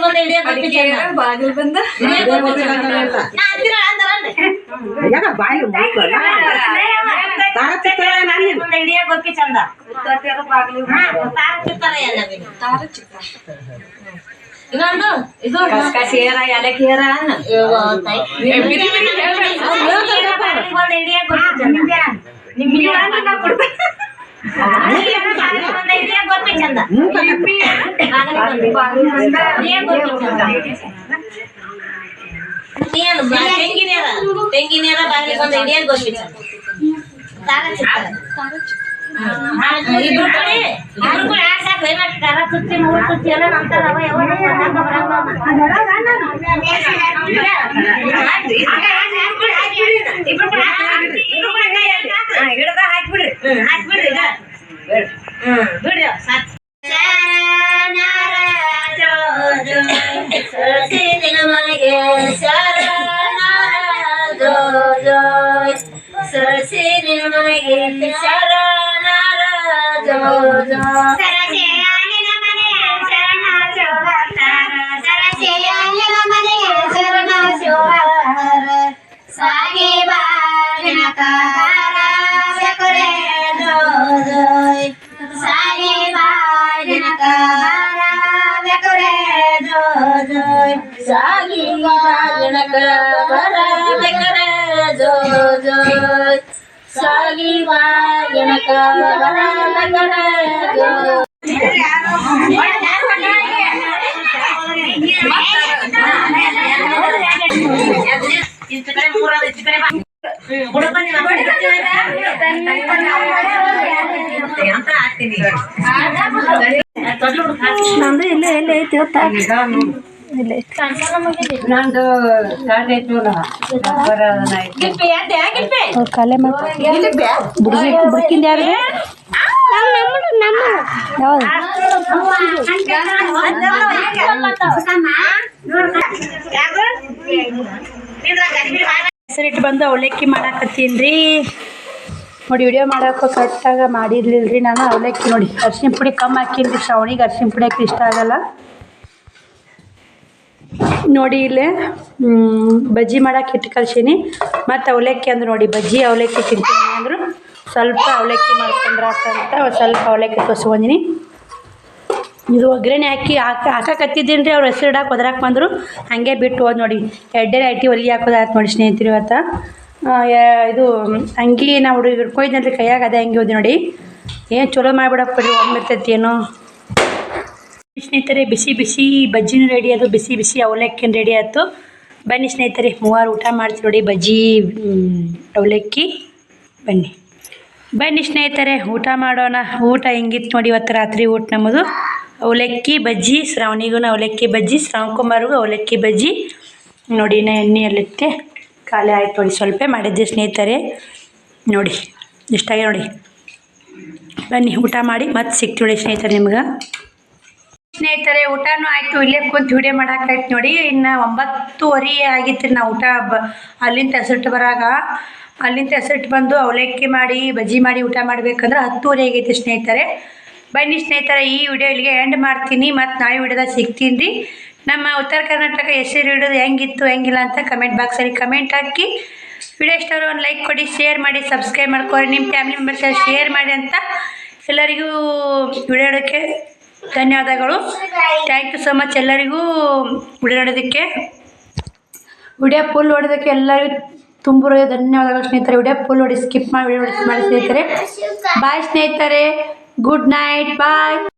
ಬಂದ ಇದೇ ಗೋಪಿ ಚಂದ ಇಲ್ಲ. ನಾ ಅಂತೀರ ಅಂದರಲ್ರಿ. ಯಾಕ ಬಾಯಿಲು ಮುಗ್ಗಲ್ಲ? ತಾರ ಚಿತ್ರ ನಾನು ಒಂದು ಇಡಿಯ ಗೋಪಿ ಚಂದ ಬಾಗಿಲು ಹಾ, ತಾರ ಚಿತ್ತರ ಎಲ್ಲ ಬಿಡಿ. ತಾರ ಚಿತ್ರ ಇನ್ನೊಂದು ಇದು ಕಸ್ಕಸಿ ಏರ ಎಲಕ್ಕಿ ಏರ ಅನ್ನ ಇವ ತಾಯಿ. ಬಿರಿ ಬಿರಿ ಹೇಳ್ಬೇಡಿ. ಅವ್ರು ಹೇಳ್ತಾರೆ ಬಾಗಿಲಿಗೆ ಒಂದು ಇಡಿಯ ಗೋಪಿ ಚಂದ. ನಿಮ್ಗೆ ತೆಂಗಿನೇರ ತೆಂಗಿನೇರ ಬಾಗಿಲಿಗೆ ಒಂದು ಇಡಿಯ ಗೋಪಿ ಚಂದ. ತಾರ ಚಿತ್ತರ. ಹಾ, ಇಬ್ರು ಕೂಡಿ ಇಬ್ರು ಕೂಡಿ ಆಡ್ ಸಾಕು ಕರ ತುತ್ತಿ ಮೂರು ತುತ್ತಿ ಎಲ್ಲ ನಂತರ ಅವ ಯಾವ. ಇಬ್ರು ಕೂಡಿ ಹಾಕ್ಬಿಡ್ರಿ. ಹಾಕ್ಬಿಡ್ರಿ ಈಗ. ಹ್ಮ್, ಬಿಡ್ರಿ ಸಾಕು. ಸರಸಿ ನಿನ್ನ ಮನೆಗೆ ಶರಣಾರ ಜೋಯ್. ಸರಸಿ ಜೋಜೋಯ್ ಸಾಗಿ ಬಾಗಿನಕ ಬರಬೇಕರೆ ಜೋ ಜೋಯ್. ಸಾಗಿ ಬಾಗಿನಕ ಬರಬೇಕರೆ ಜೋ ಇಷ್ಟು ಕಡೆ ಮೂರಾದ ಇಷ್ಟು ಕಡೆ ಬಾ. ಹ್ಮ್, ಹುಡುಗ ನೀನು ಅಂತ ಹಾಕ್ತೀನಿ ತೊಟ್ಲು ಹುಡುಗ ಹಾಕ್ತೀನಿ. ನಂದು ಇಲ್ಲೇ ಇಲ್ಲೇ ಐತಿ ಗೊತ್ತಾ ಕಾಲೇ ಬುಡ್ಗಿ ಬುಡ್ಕಿಂದ ಯಾರು? ಯಾವ್ದು? ಹೆಸರಿಟ್ಟು ಬಂದು ಅವಲಕ್ಕಿ ಮಾಡಾಕತ್ತೀನಿ ರೀ ನೋಡಿ ವಿಡಿಯೋ ಮಾಡೋಕೆ ಕರೆಕ್ಟಾಗಿ ಮಾಡಿರ್ಲಿಲ್ಲ ರೀ ನಾನು ಅವಲಕ್ಕಿ ನೋಡಿ. ಅರ್ಶಿನ ಪುಡಿ ಕಮ್ಮಿ ಹಾಕಿನಿ ರೀ ಶ್ರಾವಣಿಗೆ ಅರ್ಶಿನ ಪುಡಿ ಹಾಕಿ ಇಷ್ಟ ಆಗಲ್ಲ. ನೋಡಿ ಇಲ್ಲೇ ಬಜ್ಜಿ ಮಾಡಕ್ಕೆ ಇಟ್ಟು ಕಲ್ಸೀನಿ ಮತ್ತು ಅವಲಕ್ಕಿ ಅಂದ್ರೆ ನೋಡಿ, ಬಜ್ಜಿ ಅವಲಕ್ಕಿ ತಿಂತೀನಿ ಅಂದರು. ಸ್ವಲ್ಪ ಅವಲಕ್ಕಿ ಮಾಡ್ಕೊಂಡ್ರೆ ಅಂತ ಸ್ವಲ್ಪ ಅವಲಕ್ಕಿ ತೋರಿಸ್ಕೊಂಡಿನಿ. ಇದು ಒಗ್ಗರಣೆ ಹಾಕಿ ಹಾಕಿ ಹಾಕಕತ್ತಿದ್ದೀನಿ ರೀ ಅವ್ರು ಹೆಸರು ಇಡಕ್ಕೆ ಒದ್ರಾಕ್ ಬಂದರು. ಹಾಗೆ ಬಿಟ್ಟು ಹೋದ್ ನೋಡಿ. ಎಡ್ಡೆ ಐಟಿ ಹೊಲಿಗೆ ಹಾಕೋದಾಯ್ತು ನೋಡಿ ಸ್ನೇಹಿತರು ಇವತ್ತು. ಇದು ಅಂಗಿ ನಾವು ಹುಡುಗಿ ಹಿಡ್ಕೊಯ್ದನ್ರಿ ಕೈಯಾಗ ಅದೇ ಹಂಗೆ ಹೋದಿ ನೋಡಿ. ಏನು ಚಲೋ ಮಾಡಿಬಿಡಕ್ಕೆ ಒಮ್ಮೆ ಇರ್ತೈತಿ ಏನೋ. ಸ್ನೇಹಿತರೆ, ಬಿಸಿ ಬಿಸಿ ಬಜ್ಜಿನೂ ರೆಡಿ ಅದು ಬಿಸಿ ಬಿಸಿ ಅವಲಕ್ಕಿನ ರೆಡಿ ಆಯ್ತು. ಬನ್ನಿ ಸ್ನೇಹಿತರೆ, ಮೂವರು ಊಟ ಮಾಡ್ತೀವಿ ನೋಡಿ, ಬಜ್ಜಿ ಅವಲಕ್ಕಿ. ಬನ್ನಿ. ಬನ್ನಿ ಸ್ನೇಹಿತರೆ, ಊಟ ಮಾಡೋಣ. ಊಟ ಹೆಂಗಿತ್ತು ನೋಡಿ ಇವತ್ತು ರಾತ್ರಿ ಊಟ ನಮ್ಮದು. ಅವಲಕ್ಕಿ ಬಜ್ಜಿ ಶ್ರಾವಣಿಗೂ ಅವಲಕ್ಕಿ ಬಜ್ಜಿ ಶ್ರಾವಣಕುಮಾರ್ಗೂ ಅವಲಕ್ಕಿ ಬಜ್ಜಿ. ನೋಡಿ ನಾ ಎಣ್ಣೆಯಲ್ಲಿತ್ತೆ ಖಾಲಿ ಆಯ್ತು ನೋಡಿ, ಸ್ವಲ್ಪ ಮಾಡಿದ್ದೆ ಸ್ನೇಹಿತರೆ. ನೋಡಿ, ಇಷ್ಟಾಗಿ ನೋಡಿ. ಬನ್ನಿ, ಊಟ ಮಾಡಿ, ಮತ್ತೆ ಸಿಗ್ತೀವಿ ನೋಡಿ ಸ್ನೇಹಿತರೆ ನಿಮ್ಗೆ. ಸ್ನೇಹಿತರೆ, ಊಟನೂ ಆಯಿತು. ಇಲ್ಲೇ ಕುಂತು ವಿಡಿಯೋ ಮಾಡೋಕ್ಕಾಯ್ತು ನೋಡಿ. ಇನ್ನು ಒಂಬತ್ತುವರೆ ಆಗಿತ್ತು ನಾವು ಊಟ ಅಲ್ಲಿಂದ ಹೆಸರಿಟ್ಟು ಬರಾಗ. ಅಲ್ಲಿಂದ ಹೆಸರಿಟ್ಟು ಬಂದು ಅವಲಕ್ಕಿ ಮಾಡಿ, ಬಜ್ಜಿ ಮಾಡಿ ಊಟ ಮಾಡ್ಬೇಕಂದ್ರೆ ಹತ್ತುವರೆ ಆಗೈತಿ ಸ್ನೇಹಿತರೆ. ಬನ್ನಿ ಸ್ನೇಹಿತರೆ, ಈ ವಿಡಿಯೋ ಇಲ್ಲಿಗೆ ಎಂಡ್ ಮಾಡ್ತೀನಿ. ಮತ್ತು ನಾಳೆ ವಿಡಿಯೋದಾಗ ಸಿಗ್ತೀನಿ. ರೀ ನಮ್ಮ ಉತ್ತರ ಕರ್ನಾಟಕ ಹೆಸರು ಹಿಡಿದು ಹೆಂಗಿತ್ತು, ಹೆಂಗಿಲ್ಲ ಅಂತ ಕಮೆಂಟ್ ಬಾಕ್ಸಲ್ಲಿ ಕಮೆಂಟ್ ಹಾಕಿ. ವಿಡಿಯೋ ಇಷ್ಟ ಒಂದು ಲೈಕ್ ಕೊಡಿ ಶೇರ್ ಮಾಡಿ ಸಬ್ಸ್ಕ್ರೈಬ್ ಮಾಡ್ಕೊರಿ ನಿಮ್ಮ ಫ್ಯಾಮಿಲಿ ಮೆಂಬರ್ಸ್ ಶೇರ್ ಮಾಡಿ ಅಂತ ಎಲ್ಲರಿಗೂ ವಿಡಿಯೋ ನೋಡೋಕ್ಕೆ ಧನ್ಯವಾದಗಳು. ಥ್ಯಾಂಕ್ ಯು ಸೊ ಮಚ್ ಎಲ್ಲರಿಗೂ ವಿಡಿಯೋ ನೋಡೋದಕ್ಕೆ ವಿಡಿಯೋ ಫುಲ್ ನೋಡೋದಕ್ಕೆ ಎಲ್ಲರಿಗೂ ತುಂಬಿರೋ ಧನ್ಯವಾದಗಳು ಸ್ನೇಹಿತರೆ. ವಿಡಿಯೋ ಫುಲ್ ನೋಡಿ ಸ್ಕಿಪ್ ಮಾಡಿ ವಿಡಿಯೋ ಮಾಡಿ ಸ್ನೇಹಿತರೆ. ಬಾಯ್ ಸ್ನೇಹಿತರೆ. Good night bye